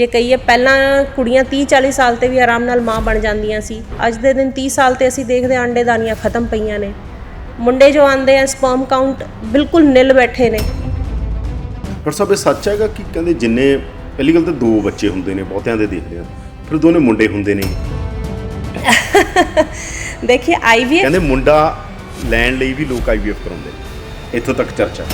ਜੇ ਕਹੀਏ ਪਹਿਲਾਂ ਕੁੜੀਆਂ 30 40 ਸਾਲ ਤੇ ਵੀ ਆਰਾਮ ਨਾਲ ਮਾਂ ਬਣ ਜਾਂਦੀਆਂ ਸੀ ਅੱਜ ਦੇ ਦਿਨ 30 ਸਾਲ ਤੇ ਅਸੀਂ ਦੇਖਦੇ ਅੰਡੇਦਾਨੀਆਂ ਖਤਮ ਪਈਆਂ ਨੇ। ਮੁੰਡੇ ਜੋ ਆਂਦੇ ਆ ਸਪਰਮ ਕਾਊਂਟ ਬਿਲਕੁਲ ਨਿਲ ਬੈਠੇ ਨੇ। ਪਰ ਸਭ ਇਹ ਸੱਚ ਹੈਗਾ ਕਿ ਕਹਿੰਦੇ ਜਿੰਨੇ ਪਹਿਲੀ ਗੱਲ ਤਾਂ ਦੋ ਬੱਚੇ ਹੁੰਦੇ ਨੇ ਬਹੁਤਿਆਂ ਦੇ ਦੇਖਦੇ ਆ ਫਿਰ ਦੋਨੇ ਮੁੰਡੇ ਹੁੰਦੇ ਨੇ। ਦੇਖਿਏ ਆਈਵੀਐਫ ਕਹਿੰਦੇ ਮੁੰਡਾ ਲੈਣ ਲਈ ਵੀ ਲੋਕ ਆਈਵੀਐਫ ਕਰਾਉਂਦੇ ਨੇ ਇੱਥੋਂ ਤੱਕ ਚਰਚਾ।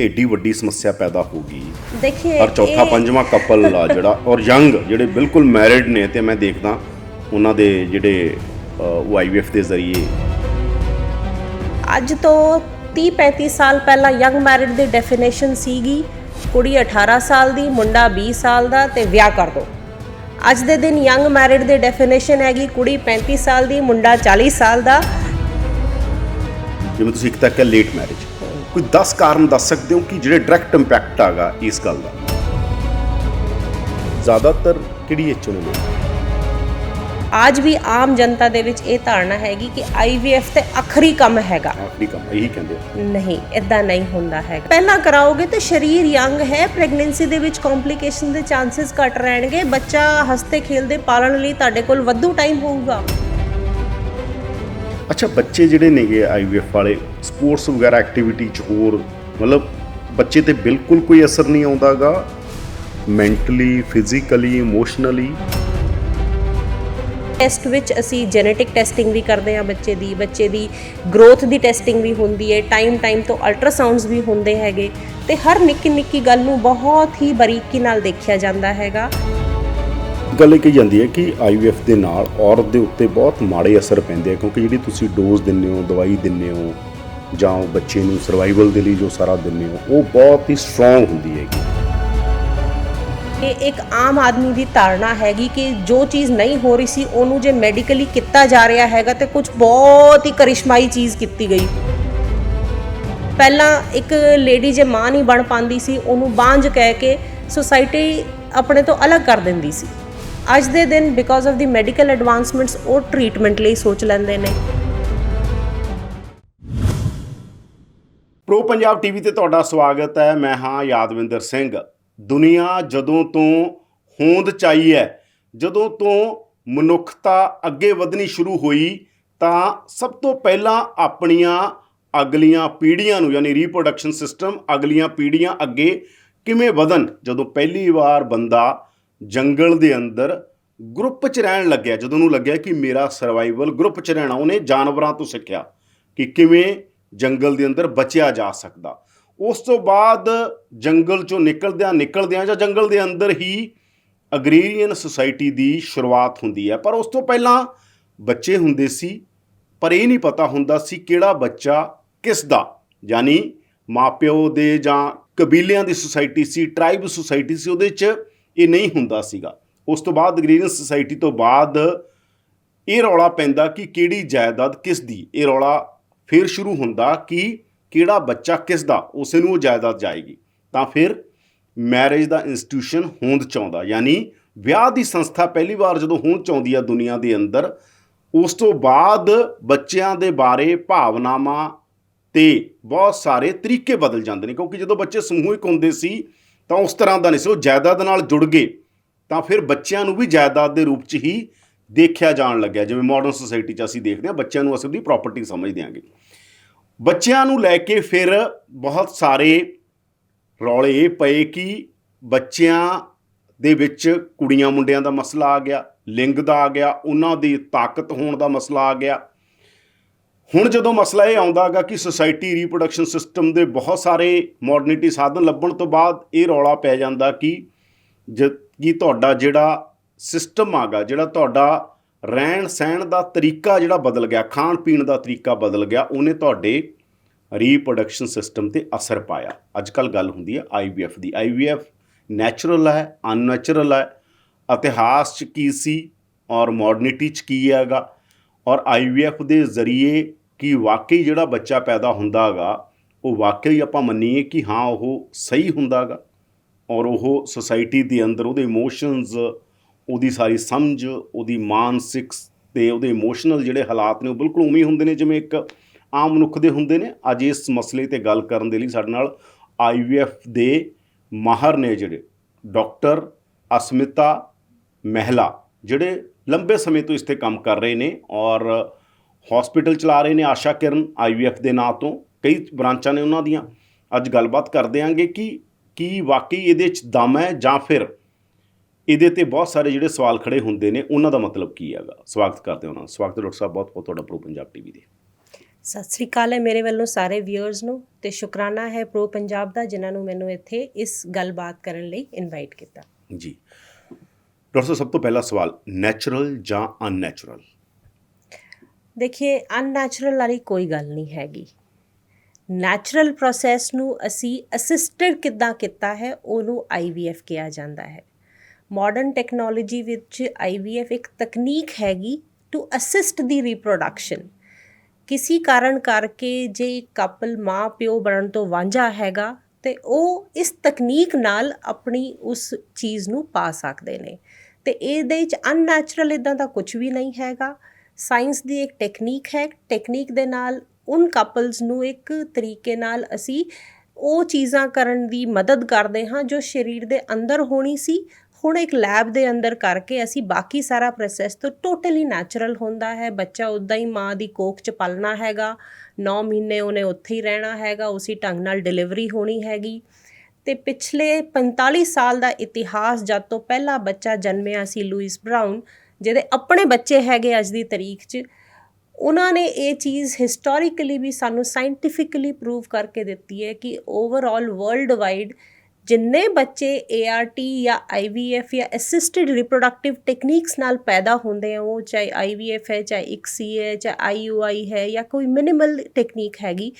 ਏਡੀ ਵੱਡੀ ਸਮੱਸਿਆ ਪੈਦਾ ਹੋ ਗਈ। ਦੇਖਿਏ ਔਰ ਚੌਥਾ ਪੰਜਵਾਂ ਕਪਲ ਆ ਜਿਹੜਾ ਔਰ ਯੰਗ ਜਿਹੜੇ ਬਿਲਕੁਲ ਮੈਰਿਡ ਨੇ ਤੇ ਮੈਂ ਦੇਖਦਾ ਉਹਨਾਂ ਦੇ ਜਿਹੜੇ ਵਾਈਵੀਐਫ ਦੇ ਜ਼ਰੀਏ। ਅੱਜ ਤੋਂ 30 35 ਸਾਲ ਪਹਿਲਾਂ ਯੰਗ ਮੈਰਿਡ ਦੀ ਡੈਫੀਨੇਸ਼ਨ ਸੀਗੀ ਕੁੜੀ 18 ਸਾਲ ਦੀ ਮੁੰਡਾ 20 ਸਾਲ ਦਾ ਤੇ ਵਿਆਹ ਕਰ ਦੋ। ਅੱਜ ਦੇ ਦਿਨ ਯੰਗ ਮੈਰਿਡ ਦੀ ਡੈਫੀਨੇਸ਼ਨ ਹੈਗੀ ਕੁੜੀ 35 ਸਾਲ ਦੀ ਮੁੰਡਾ 40 ਸਾਲ ਦਾ। ਜਿਵੇਂ ਤੁਸੀਂ ਇੱਕ ਤੱਕ ਲੇਟ ਮੈਰਿਜ ਕੋਈ 10 ਕਾਰਨ ਦੱਸ ਸਕਦੇ ਹੋ ਕਿ ਜਿਹੜੇ ਡਾਇਰੈਕਟ ਇੰਪੈਕਟ ਆਗਾ ਇਸ ਗੱਲ ਦਾ? ਜ਼ਿਆਦਾਤਰ ਕਿਹੜੀ ਐਚ ਨੇ ਅੱਜ ਵੀ ਆਮ ਜਨਤਾ ਦੇ ਵਿੱਚ ਇਹ ਧਾਰਨਾ ਹੈਗੀ ਕਿ ਆਈਵੀਐਫ ਤੇ ਆਖਰੀ ਕੰਮ ਹੈਗਾ ਆਖਰੀ ਕੰਮ ਇਹੀ ਕਹਿੰਦੇ ਆ ਨਹੀਂ ਇਦਾਂ ਨਹੀਂ ਹੁੰਦਾ ਹੈ ਪਹਿਲਾਂ ਕਰਾਓਗੇ ਤੇ ਸਰੀਰ ਯੰਗ ਹੈ ਪ੍ਰੈਗਨੈਂਸੀ ਦੇ ਵਿੱਚ ਕੰਪਲਿਕੇਸ਼ਨ ਦੇ ਚਾਂਸਸ ਘਟ ਰਹਿਣਗੇ ਬੱਚਾ ਹੱਸਦੇ ਖੇਲਦੇ ਪਾਲਣ ਲਈ ਤੁਹਾਡੇ ਕੋਲ ਵੱਧੂ ਟਾਈਮ ਹੋਊਗਾ ਅੱਛਾ, ਬੱਚੇ ਜਿਹੜੇ ਨੇਗੇ ਆਈਵੀਐਫ ਵਾਲੇ ਸਪੋਰਟਸ ਵਗੈਰਾ ਐਕਟੀਵਿਟੀ ਚ ਹੋਰ, ਮਤਲਬ ਬੱਚੇ ਤੇ ਬਿਲਕੁਲ ਕੋਈ ਅਸਰ ਨਹੀਂ ਆਉਂਦਾਗਾ? ਮੈਂਟਲੀ ਫਿਜ਼ੀਕਲੀ ਇਮੋਸ਼ਨਲੀ ਟੈਸਟ ਵਿੱਚ ਅਸੀਂ ਜੈਨੇਟਿਕ ਟੈਸਟਿੰਗ ਵੀ ਕਰਦੇ ਹਾਂ ਬੱਚੇ ਦੀ ਬੱਚੇ ਦੀ ਗਰੋਥ ਦੀ ਟੈਸਟਿੰਗ ਵੀ ਹੁੰਦੀ ਹੈ ਟਾਈਮ ਟਾਈਮ ਤੋਂ ਅਲਟਰਾਸਾਊਂਡਸ ਵੀ ਹੁੰਦੇ ਹੈਗੇ ਤੇ ਹਰ ਨਿੱਕੀ ਨਿੱਕੀ ਗੱਲ ਨੂੰ ਬਹੁਤ ਹੀ ਬਰੀਕੀ ਨਾਲ ਦੇਖਿਆ ਜਾਂਦਾ ਹੈਗਾ। ਗੱਲ ਇਹ ਕਹੀ ਜਾਂਦੀ ਹੈ ਕਿ ਆਈਵੀਐਫ ਦੇ ਨਾਲ ਔਰਤ ਦੇ ਉੱਤੇ ਬਹੁਤ ਮਾੜੇ ਅਸਰ ਪੈਂਦੇ ਆ, ਕਿਉਂਕਿ ਜਿਹੜੀ ਤੁਸੀਂ ਡੋਜ਼ ਦਿੰਦੇ ਹੋ, ਦਵਾਈ ਦਿੰਦੇ ਹੋ, ਜਾਂ ਉਹ ਬੱਚੇ ਨੂੰ ਸਰਵਾਈਵਲ ਦੇ ਲਈ ਜੋ ਸਾਰਾ ਦਿੰਦੇ ਹੋ, ਉਹ ਬਹੁਤ ਹੀ ਸਟਰੋਂਗ ਹੁੰਦੀ ਹੈਗੀ। ਇਹ ਇੱਕ ਆਮ ਆਦਮੀ ਦੀ ਧਾਰਨਾ ਹੈਗੀ ਕਿ ਜੋ ਚੀਜ਼ ਨਹੀਂ ਹੋ ਰਹੀ ਸੀ, ਉਹਨੂੰ ਜੇ ਮੈਡੀਕਲੀ ਕੀਤਾ ਜਾ ਰਿਹਾ ਹੈਗਾ ਤੇ ਕੁਝ ਬਹੁਤ ਹੀ ਕਰਿਸ਼ਮਾਈ ਚੀਜ਼ ਕੀਤੀ ਗਈ। ਪਹਿਲਾਂ ਇੱਕ ਲੇਡੀ ਜੇ ਮਾਂ ਨਹੀਂ ਬਣ ਪਾਉਂਦੀ ਸੀ, ਉਹਨੂੰ ਬਾਂਝ ਕਹਿ ਕੇ ਸੁਸਾਇਟੀ ਆਪਣੇ ਤੋਂ ਅਲੱਗ ਕਰ ਦਿੰਦੀ ਸੀ। ਅੱਜ ਦੇ ਦਿਨ because of the medical advancements ਉਹ ਟ੍ਰੀਟਮੈਂਟ ਲਈ ਸੋਚ ਲੈਂਦੇ ਨੇ। ਪ੍ਰੋ ਪੰਜਾਬ ਟੀਵੀ ਤੇ ਤੁਹਾਡਾ ਸਵਾਗਤ ਹੈ। ਮੈਂ ਹਾਂ ਯਾਦਵਿੰਦਰ ਸਿੰਘ। ਦੁਨੀਆ ਜਦੋਂ ਤੋਂ ਹੋਂਦ ਚਾਈ ਹੈ, ਜਦੋਂ ਤੋਂ ਮਨੁੱਖਤਾ ਅੱਗੇ ਵਧਣੀ ਸ਼ੁਰੂ ਹੋਈ, ਤਾਂ ਸਭ ਤੋਂ ਪਹਿਲਾਂ ਆਪਣੀਆਂ ਅਗਲੀਆਂ ਪੀੜ੍ਹੀਆਂ ਨੂੰ, ਯਾਨੀ ਰੀਪਰੋਡਕਸ਼ਨ ਸਿਸਟਮ ਅਗਲੀਆਂ ਪੀੜ੍ਹੀਆਂ ਅੱਗੇ ਕਿਵੇਂ ਵਧਣ? ਜਦੋਂ ਪਹਿਲੀ ਵਾਰ ਬੰਦਾ ਜੰਗਲ ਦੇ ਅੰਦਰ ਗਰੁੱਪ 'ਚ ਰਹਿਣ ਲੱਗਿਆ। ਜਦੋਂ ਉਹਨੂੰ ਲੱਗਿਆ ਕਿ ਮੇਰਾ ਸਰਵਾਈਵਲ ਗਰੁੱਪ 'ਚ ਰਹਿਣਾ, ਉਹਨੇ ਜਾਨਵਰਾਂ ਤੋਂ ਸਿੱਖਿਆ ਕਿ ਕਿਵੇਂ ਜੰਗਲ ਦੇ ਅੰਦਰ ਬਚਿਆ ਜਾ ਸਕਦਾ। ਉਸ ਤੋਂ ਬਾਅਦ ਜੰਗਲ ਚੋਂ ਨਿਕਲਦਿਆਂ ਨਿਕਲਦਿਆਂ ਜਾਂ ਜੰਗਲ ਦੇ ਅੰਦਰ ਹੀ ਅਗਰੀਰੀਅਨ ਸੁਸਾਇਟੀ ਦੀ ਸ਼ੁਰੂਆਤ ਹੁੰਦੀ ਹੈ। ਪਰ ਉਸ ਤੋਂ ਪਹਿਲਾਂ ਬੱਚੇ ਹੁੰਦੇ ਸੀ, ਪਰ ਇਹ ਨਹੀਂ ਪਤਾ ਹੁੰਦਾ ਸੀ ਕਿਹੜਾ ਬੱਚਾ ਕਿਸ ਦਾ ਯਾਨੀ ਮਾਪਿਓ ਦੇ ਜਾਂ ਕਬੀਲਿਆਂ ਦੀ ਸੁਸਾਇਟੀ ਸੀ ਟ੍ਰਾਈਬ ਸੁਸਾਇਟੀ ਸੀ, ਉਹਦੇ 'ਚ ਇਹ ਨਹੀਂ ਹੁੰਦਾ ਸੀਗਾ। ਉਸ ਤੋਂ ਬਾਅਦ ਅਗਰੀਰੀਅਨ ਸੁਸਾਇਟੀ ਤੋਂ ਬਾਅਦ ਇਹ ਰੌਲਾ ਪੈਂਦਾ ਕਿ ਕਿਹੜੀ ਜਾਇਦਾਦ ਕਿਸ ਦੀ। ਇਹ ਰੌਲਾ ਫਿਰ ਸ਼ੁਰੂ ਹੁੰਦਾ ਕਿ ਕਿਹੜਾ ਬੱਚਾ ਕਿਸ ਦਾ, ਉਸੇ ਨੂੰ ਉਹ ਜਾਇਦਾਦ ਜਾਏਗੀ। ਤਾਂ ਫਿਰ ਮੈਰਿਜ ਦਾ ਇੰਸਟੀਟਿਊਸ਼ਨ ਹੋਂਦ ਚਾਹੁੰਦਾ ਯਾਨੀ ਵਿਆਹ ਦੀ ਸੰਸਥਾ ਪਹਿਲੀ ਵਾਰ ਜਦੋਂ ਹੋਂਦ ਚਾਹੁੰਦੀ ਆ ਦੁਨੀਆ ਦੇ ਅੰਦਰ, ਉਸ ਤੋਂ ਬਾਅਦ ਬੱਚਿਆਂ ਦੇ ਬਾਰੇ ਭਾਵਨਾਵਾਂ ਤੇ ਬਹੁਤ ਸਾਰੇ ਤਰੀਕੇ ਬਦਲ ਜਾਂਦੇ ਨੇ, ਕਿਉਂਕਿ ਜਦੋਂ ਬੱਚੇ ਸਮੂਹਿਕ ਹੁੰਦੇ ਸੀ ਤਾਂ ਉਸ ਤਰ੍ਹਾਂ ਦਾ ਨਹੀਂ ਸੀ। ਉਹ ਜਾਇਦਾਦ ਨਾਲ ਜੁੜ ਗਏ, ਤਾਂ ਫਿਰ ਬੱਚਿਆਂ ਨੂੰ ਵੀ ਜਾਇਦਾਦ ਦੇ ਰੂਪ 'ਚ ਹੀ ਦੇਖਿਆ ਜਾਣ ਲੱਗਿਆ। ਜਿਵੇਂ ਮਾਡਰਨ ਸੋਸਾਇਟੀ 'ਚ ਅਸੀਂ ਦੇਖਦੇ ਹਾਂ, ਬੱਚਿਆਂ ਨੂੰ ਅਸੀਂ ਉਹਦੀ ਪ੍ਰਾਪਰਟੀ ਸਮਝਦੇ ਹਾਂਗੇ। ਬੱਚਿਆਂ ਨੂੰ ਲੈ ਕੇ ਫਿਰ ਬਹੁਤ ਸਾਰੇ ਰੌਲੇ ਇਹ ਪਏ ਕਿ ਬੱਚਿਆਂ ਦੇ ਵਿੱਚ ਕੁੜੀਆਂ ਮੁੰਡਿਆਂ ਦਾ ਮਸਲਾ ਆ ਗਿਆ, ਲਿੰਗ ਦਾ ਆ ਗਿਆ, ਉਹਨਾਂ ਦੀ ਤਾਕਤ ਹੋਣ ਦਾ ਮਸਲਾ ਆ ਗਿਆ। ਹੁਣ ਜਦੋਂ ਮਸਲਾ ਇਹ ਆਉਂਦਾਗਾ ਕਿ ਸੋਸਾਇਟੀ ਰੀਪਰੋਡਕਸ਼ਨ ਸਿਸਟਮ ਦੇ ਬਹੁਤ ਸਾਰੇ ਮਾਡਰਨਿਟੀ ਸਾਧਨ ਲੱਭਣ ਤੋਂ ਬਾਅਦ ਇਹ ਰੌਲਾ ਪੈ ਜਾਂਦਾ ਕਿ ਜ ਤੁਹਾਡਾ ਜਿਹੜਾ ਸਿਸਟਮ ਆਗਾ ਜਿਹੜਾ ਤੁਹਾਡਾ ਰਹਿਣ ਸਹਿਣ ਦਾ ਤਰੀਕਾ ਜਿਹੜਾ ਬਦਲ ਗਿਆ ਖਾਣ ਪੀਣ ਦਾ ਤਰੀਕਾ ਬਦਲ ਗਿਆ, ਉਹਨੇ ਤੁਹਾਡੇ ਰੀਪਰੋਡਕਸ਼ਨ ਸਿਸਟਮ ਤੇ ਅਸਰ ਪਾਇਆ। ਅੱਜ ਕੱਲ ਗੱਲ ਹੁੰਦੀ ਹੈ ਆਈਵੀਐਫ ਦੀ। ਆਈਵੀਐਫ ਨੈਚੁਰਲ ਹੈ ਅਨਨੈਚੁਰਲ ਹੈ। ਇਤਿਹਾਸ ਚ ਕੀ ਸੀ ਔਰ ਮਾਡਰਨਿਟੀ ਚ ਕੀ ਹੈਗਾ? ਔਰ ਆਈਵੀਐਫ ਦੇ ਜ਼ਰੀਏ ਕਿ ਵਾਕਈ ਜਿਹੜਾ ਬੱਚਾ ਪੈਦਾ ਹੁੰਦਾਗਾ, ਉਹ ਵਾਕਈ ਆਪਾਂ ਮੰਨੀਏ ਕਿ ਹਾਂ, ਉਹ ਸਹੀ ਹੁੰਦਾਗਾ ਔਰ ਉਹ ਸੁਸਾਇਟੀ ਦੇ ਅੰਦਰ ਉਹਦੇ ਇਮੋਸ਼ਨਸ ਉਹਦੀ ਸਾਰੀ ਸਮਝ, ਉਹਦੀ ਮਾਨਸਿਕ ਤੇ ਉਹਦੇ ਇਮੋਸ਼ਨਲ ਜਿਹੜੇ ਹਾਲਾਤ ਨੇ ਉਹ ਬਿਲਕੁਲ ਉਵੇਂ ਹੁੰਦੇ ਨੇ, ਜਿਵੇਂ ਇੱਕ ਆਮ ਮਨੁੱਖ ਦੇ ਹੁੰਦੇ ਨੇ। ਅੱਜ ਇਸ ਮਸਲੇ ਤੇ ਗੱਲ ਕਰਨ ਦੇ ਲਈ ਸਾਡੇ ਨਾਲ ਆਈਵੀਐਫ ਦੇ ਮਾਹਰ ਨੇ ਜਿਹੜੇ, ਡਾਕਟਰ ਅਸਮਿਤਾ ਮਹਿਲਾ, ਜਿਹੜੇ ਲੰਬੇ ਸਮੇਂ ਤੋਂ ਇਸ ਤੇ ਕੰਮ ਕਰ ਰਹੇ ਨੇ ਔਰ ਹਸਪੀਟਲ ਚਲਾ ਰਹੇ ਨੇ ਆਸ਼ਾ ਕਿਰਨ ਆਈਵੀਐਫ ਦੇ ਨਾਂ ਤੋਂ। ਕਈ ਬ੍ਰਾਂਚਾਂ ਨੇ ਉਹਨਾਂ ਦੀਆਂ। ਅੱਜ ਗੱਲਬਾਤ ਕਰਦੇ ਆਂਗੇ ਕਿ ਕੀ ਵਾਕਈ ਇਹਦੇ 'ਚ ਦਮ ਹੈ ਜਾਂ ਫਿਰ ਇਹਦੇ ਤੇ ਬਹੁਤ ਸਾਰੇ ਜਿਹੜੇ ਸਵਾਲ ਖੜੇ ਹੁੰਦੇ ਨੇ ਉਹਨਾਂ ਦਾ ਮਤਲਬ ਕੀ ਹੈਗਾ? ਸਵਾਗਤ ਕਰਦੇ ਹਾਂ ਉਹਨਾਂ ਦਾ। ਸਵਾਗਤ ਹੈ ਡਾਕਟਰ ਸਾਹਿਬ ਬਹੁਤ ਬਹੁਤ ਤੁਹਾਡਾ ਪ੍ਰੋ ਪੰਜਾਬ ਟੀਵੀ ਦੇ। ਸਤਿ ਸ੍ਰੀ ਅਕਾਲ ਹੈ ਮੇਰੇ ਵੱਲੋਂ ਸਾਰੇ ਵਿਊਅਰਸ ਨੂੰ ਤੇ ਸ਼ੁਕਰਾਨਾ ਹੈ ਪ੍ਰੋ ਪੰਜਾਬ ਦਾ ਜਿਨ੍ਹਾਂ ਨੂੰ ਮੈਨੂੰ ਇੱਥੇ ਇਸ ਗੱਲਬਾਤ ਕਰਨ ਲਈ ਇਨਵਾਈਟ ਕੀਤਾ। ਜੀ। ਡਾਕਟਰ ਸਾਹਿਬ ਸਭ ਤੋਂ ਪਹਿਲਾ ਸਵਾਲ ਨੈਚੁਰਲ ਜਾਂ ਅਨਨੈਚੁਰਲ ਦੇਖਿਏ ਅਨਨੈਚੁਰਲ ਵਾਲੀ ਕੋਈ ਗੱਲ ਨਹੀਂ ਹੈਗੀ। ਨੈਚੁਰਲ ਪ੍ਰੋਸੈਸ ਨੂੰ ਅਸੀਂ ਅਸਿਸਟਡ ਕਿੱਦਾਂ ਕੀਤਾ ਹੈ, ਉਹਨੂੰ IVF ਕਿਹਾ ਜਾਂਦਾ ਹੈ। ਮਾਡਰਨ ਟੈਕਨੋਲੋਜੀ ਵਿੱਚ IVF ਇੱਕ ਤਕਨੀਕ ਹੈਗੀ ਟੂ ਅਸਿਸਟ ਦੀ ਰੀਪਰੋਡਕਸ਼ਨ ਕਿਸੇ ਕਾਰਨ ਕਰਕੇ ਜੇ ਕਪਲ ਮਾਂ ਪਿਓ ਬਣਨ ਤੋਂ ਵਾਂਝਾ ਹੈਗਾ, ਤੇ ਉਹ ਇਸ ਤਕਨੀਕ ਨਾਲ ਆਪਣੀ ਉਸ ਚੀਜ਼ ਨੂੰ ਪਾ ਸਕਦੇ ਨੇ। ਤੇ ਇਹਦੇ ਵਿੱਚ ਅਨਨੈਚੁਰਲ ਇਦਾਂ ਦਾ ਕੁਝ ਵੀ ਨਹੀਂ ਹੈਗਾ। ਸਾਇੰਸ ਦੀ ਇੱਕ ਟੈਕਨੀਕ ਹੈ। ਟੈਕਨੀਕ ਦੇ ਨਾਲ, ਉਨ ਕਪਲਸ ਨੂੰ ਇੱਕ ਤਰੀਕੇ ਨਾਲ ਅਸੀਂ ਉਹ ਚੀਜ਼ਾਂ ਕਰਨ ਦੀ ਮਦਦ ਕਰਦੇ ਹਾਂ ਜੋ ਸਰੀਰ ਦੇ ਅੰਦਰ ਹੋਣੀ ਸੀ। ਹੁਣ ਇੱਕ ਲੈਬ ਦੇ ਅੰਦਰ ਕਰਕੇ ਅਸੀਂ ਬਾਕੀ ਸਾਰਾ ਪ੍ਰੋਸੈਸ ਤੋਂ ਟੋਟਲੀ ਨੈਚੁਰਲ ਹੁੰਦਾ ਹੈ। ਬੱਚਾ ਉਦਾਂ ਹੀ ਮਾਂ ਦੀ ਕੋਖ 'ਚ ਪਲਣਾ ਹੈਗਾ। 9 ਮਹੀਨੇ ਉਹਨੇ ਉੱਥੇ ਹੀ ਰਹਿਣਾ ਹੈਗਾ। ਉਸੇ ਢੰਗ ਨਾਲ ਡਿਲੀਵਰੀ ਹੋਣੀ ਹੈਗੀ। ਤੇ ਪਿਛਲੇ 45 ਸਾਲ ਦਾ ਇਤਿਹਾਸ ਜਦ ਤੋਂ ਪਹਿਲਾ ਬੱਚਾ ਜਨਮਿਆ ਸੀ ਲੂਇਸ ਬ੍ਰਾਊਨ ਜਿਹਦੇ ਆਪਣੇ ਬੱਚੇ ਹੈਗੇ ਅੱਜ ਦੀ ਤਾਰੀਖ 'ਚ, ਉਹਨਾਂ ਨੇ ਇਹ ਚੀਜ਼ ਹਿਸਟੋਰੀਕਲੀ ਵੀ ਸਾਨੂੰ ਸਾਇੰਟੀਫਿਕਲੀ ਪ੍ਰੂਵ ਕਰਕੇ ਦਿੱਤੀ ਹੈ ਕਿ ਓਵਰਆਲ ਵਰਲਡ ਵਾਈਡ ਜਿੰਨੇ ਬੱਚੇ ART ਜਾਂ IVF ਜਾਂ ਅਸਿਸਟਡ ਰਿਪਰੋਡਕਟਿਵ ਟੈਕਨੀਕਸ ਨਾਲ ਪੈਦਾ ਹੁੰਦੇ ਆ, ਉਹ ਚਾਹੇ IVF ਹੈ, ਚਾਹੇ ICSI ਹੈ, ਚਾਹੇ IUI ਹੈ ਜਾਂ ਕੋਈ ਮਿਨੀਮਲ ਟੈਕਨੀਕ ਹੈਗੀ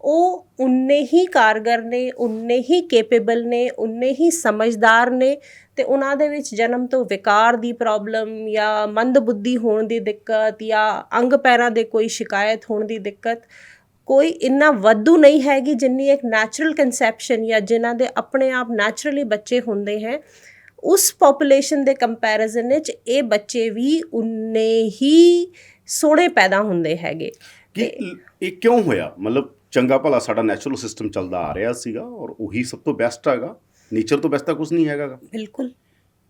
ਉਹ ਉਨੇ ਹੀ ਕਾਰਗਰ ਨੇ ਉਨੇ ਹੀ ਕੈਪੇਬਲ ਨੇ ਉਨੇ ਹੀ ਸਮਝਦਾਰ ਨੇ ਤੇ ਉਹਨਾਂ ਦੇ ਵਿੱਚ ਜਨਮ ਤੋਂ ਵਿਕਾਰ ਦੀ ਪ੍ਰੋਬਲਮ ਜਾਂ ਮੰਦਬੁੱਧੀ ਹੋਣ ਦੀ ਦਿੱਕਤ ਜਾਂ ਅੰਗ ਪੈਰਾਂ ਦੇ ਕੋਈ ਸ਼ਿਕਾਇਤ ਹੋਣ ਦੀ ਦਿੱਕਤ ਕੋਈ ਇੰਨਾ ਵਾਧੂ ਨਹੀਂ ਹੈਗੀ ਜਿੰਨੀ ਇੱਕ ਨੈਚੁਰਲ ਕਨਸੈਪਸ਼ਨ ਜਾਂ ਜਿਨ੍ਹਾਂ ਦੇ ਆਪਣੇ ਆਪ ਨੈਚੁਰਲੀ ਬੱਚੇ ਹੁੰਦੇ ਹੈ। ਉਸ ਪੋਪੂਲੇਸ਼ਨ ਦੇ ਕੰਪੈਰੀਜ਼ਨ ਵਿੱਚ ਇਹ ਬੱਚੇ ਵੀ ਉਨੇ ਹੀ ਸੋਹਣੇ ਪੈਦਾ ਹੁੰਦੇ ਹੈਗੇ। ਕਿ ਇਹ ਕਿਉਂ ਹੋਇਆ? ਮਤਲਬ ਚੰਗਾ ਭਲਾ ਸਾਡਾ ਨੈਚੁਰਲ ਸਿਸਟਮ ਚੱਲਦਾ ਆ ਰਿਹਾ ਸੀਗਾ ਔਰ ਉਹੀ ਸਭ ਤੋਂ ਬੈਸਟ ਹੈਗਾ। ਨੇਚਰ ਤੋਂ ਬੈਸਟ ਤਾਂ ਕੁਝ ਨਹੀਂ ਹੈਗਾ। ਬਿਲਕੁਲ।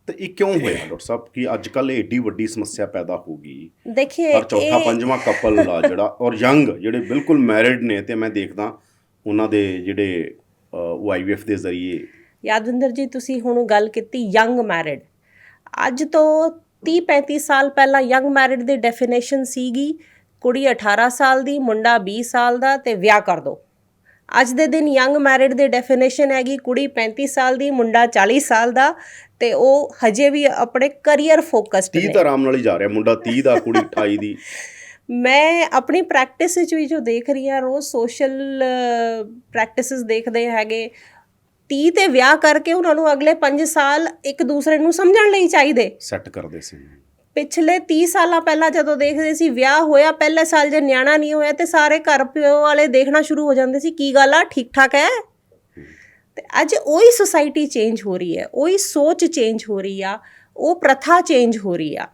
ਤੇ ਇਹ ਕਿਉਂ ਹੋਇਆ ਡਾਕਟਰ ਸਾਹਿਬ? ਕਿ ਅੱਜ ਕੱਲ ਏਡੀ ਵੱਡੀ ਸਮੱਸਿਆ ਪੈਦਾ ਹੋ ਗਈ। ਦੇਖਿਏ ਪਰ ਚੌਥਾ ਇਹ- ਪੰਜਵਾਂ ਕਪਲ ਆ ਜਿਹੜਾ ਔਰ ਯੰਗ ਜਿਹੜੇ ਬਿਲਕੁਲ ਮੈਰਿਡ ਨੇ ਤੇ ਮੈਂ ਦੇਖਦਾ ਉਹਨਾਂ ਦੇ ਜਿਹੜੇ ਉਹ ਆਈਵੀਐਫ ਦੇ ਜ਼ਰੀਏ। ਯਾਦਵਿੰਦਰ ਜੀ ਤੁਸੀਂ ਹੁਣ ਗੱਲ ਕੀਤੀ ਯੰਗ ਮੈਰਿਡ ਅੱਜ ਤੋਂ 30 35 ਸਾਲ ਪਹਿਲਾਂ ਯੰਗ ਮੈਰਿਡ ਦੀ ਡੈਫੀਨੇਸ਼ਨ ਸੀਗੀ। ਕੁੜੀ 18 ਸਾਲ ਦੀ ਮੁੰਡਾ 20 ਸਾਲ ਦਾ ਤੇ ਵਿਆਹ ਕਰ ਦੋ। ਅੱਜ ਦੇ ਦਿਨ ਯੰਗ ਮੈਰਿਡ ਦੀ ਡੈਫੀਨੇਸ਼ਨ ਹੈਗੀ ਕੁੜੀ 35 ਸਾਲ ਦੀ ਮੁੰਡਾ 40 ਸਾਲ ਦਾ ਤੇ ਉਹ ਹਜੇ ਵੀ ਆਪਣੇ ਕੈਰੀਅਰ ਫੋਕਸਡ 30 ਨੇ। ਤਾਂ ਆਰਾਮ ਨਾਲ ਹੀ ਜਾ ਰਿਹਾ ਮੁੰਡਾ 30 ਦਾ ਕੁੜੀ 28 ਦੀ। ਮੈਂ ਆਪਣੀ ਪ੍ਰੈਕਟਿਸ ਵਿੱਚ ਵੀ ਜੋ ਦੇਖ ਰਹੀ ਹਾਂ ਰੋਜ਼ ਸੋਸ਼ਲ ਪ੍ਰੈਕਟਿਸਿਸ ਦੇਖਦੇ ਹੈਗੇ। 30 ਤੇ ਵਿਆਹ ਕਰਕੇ ਉਹਨਾਂ ਨੂੰ ਅਗਲੇ 5 ਸਾਲ ਇੱਕ ਦੂਸਰੇ ਨੂੰ ਸਮਝਣ ਲਈ ਚਾਹੀਦੇ। ਸੈੱਟ ਕਰਦੇ ਸੀ। ਪਿਛਲੇ 30 ਸਾਲਾਂ ਪਹਿਲਾਂ ਜਦੋਂ ਦੇਖਦੇ ਸੀ, ਵਿਆਹ ਹੋਇਆ, ਪਹਿਲੇ ਸਾਲ ਜੇ ਨਿਆਣਾ ਨਹੀਂ ਹੋਇਆ ਤੇ ਸਾਰੇ ਘਰ ਪਿਓ ਵਾਲੇ ਦੇਖਣਾ ਸ਼ੁਰੂ ਹੋ ਜਾਂਦੇ ਸੀ, ਕੀ ਗੱਲ ਆ ਠੀਕ ਠਾਕ ਹੈ? ਤੇ ਅੱਜ ਉਹੀ ਸੁਸਾਇਟੀ ਚੇਂਜ ਹੋ ਰਹੀ ਹੈ, ਉਹੀ ਸੋਚ ਚੇਂਜ ਹੋ ਰਹੀ ਆ, ਉਹ ਪ੍ਰਥਾ ਚੇਂਜ ਹੋ ਰਹੀ ਆ।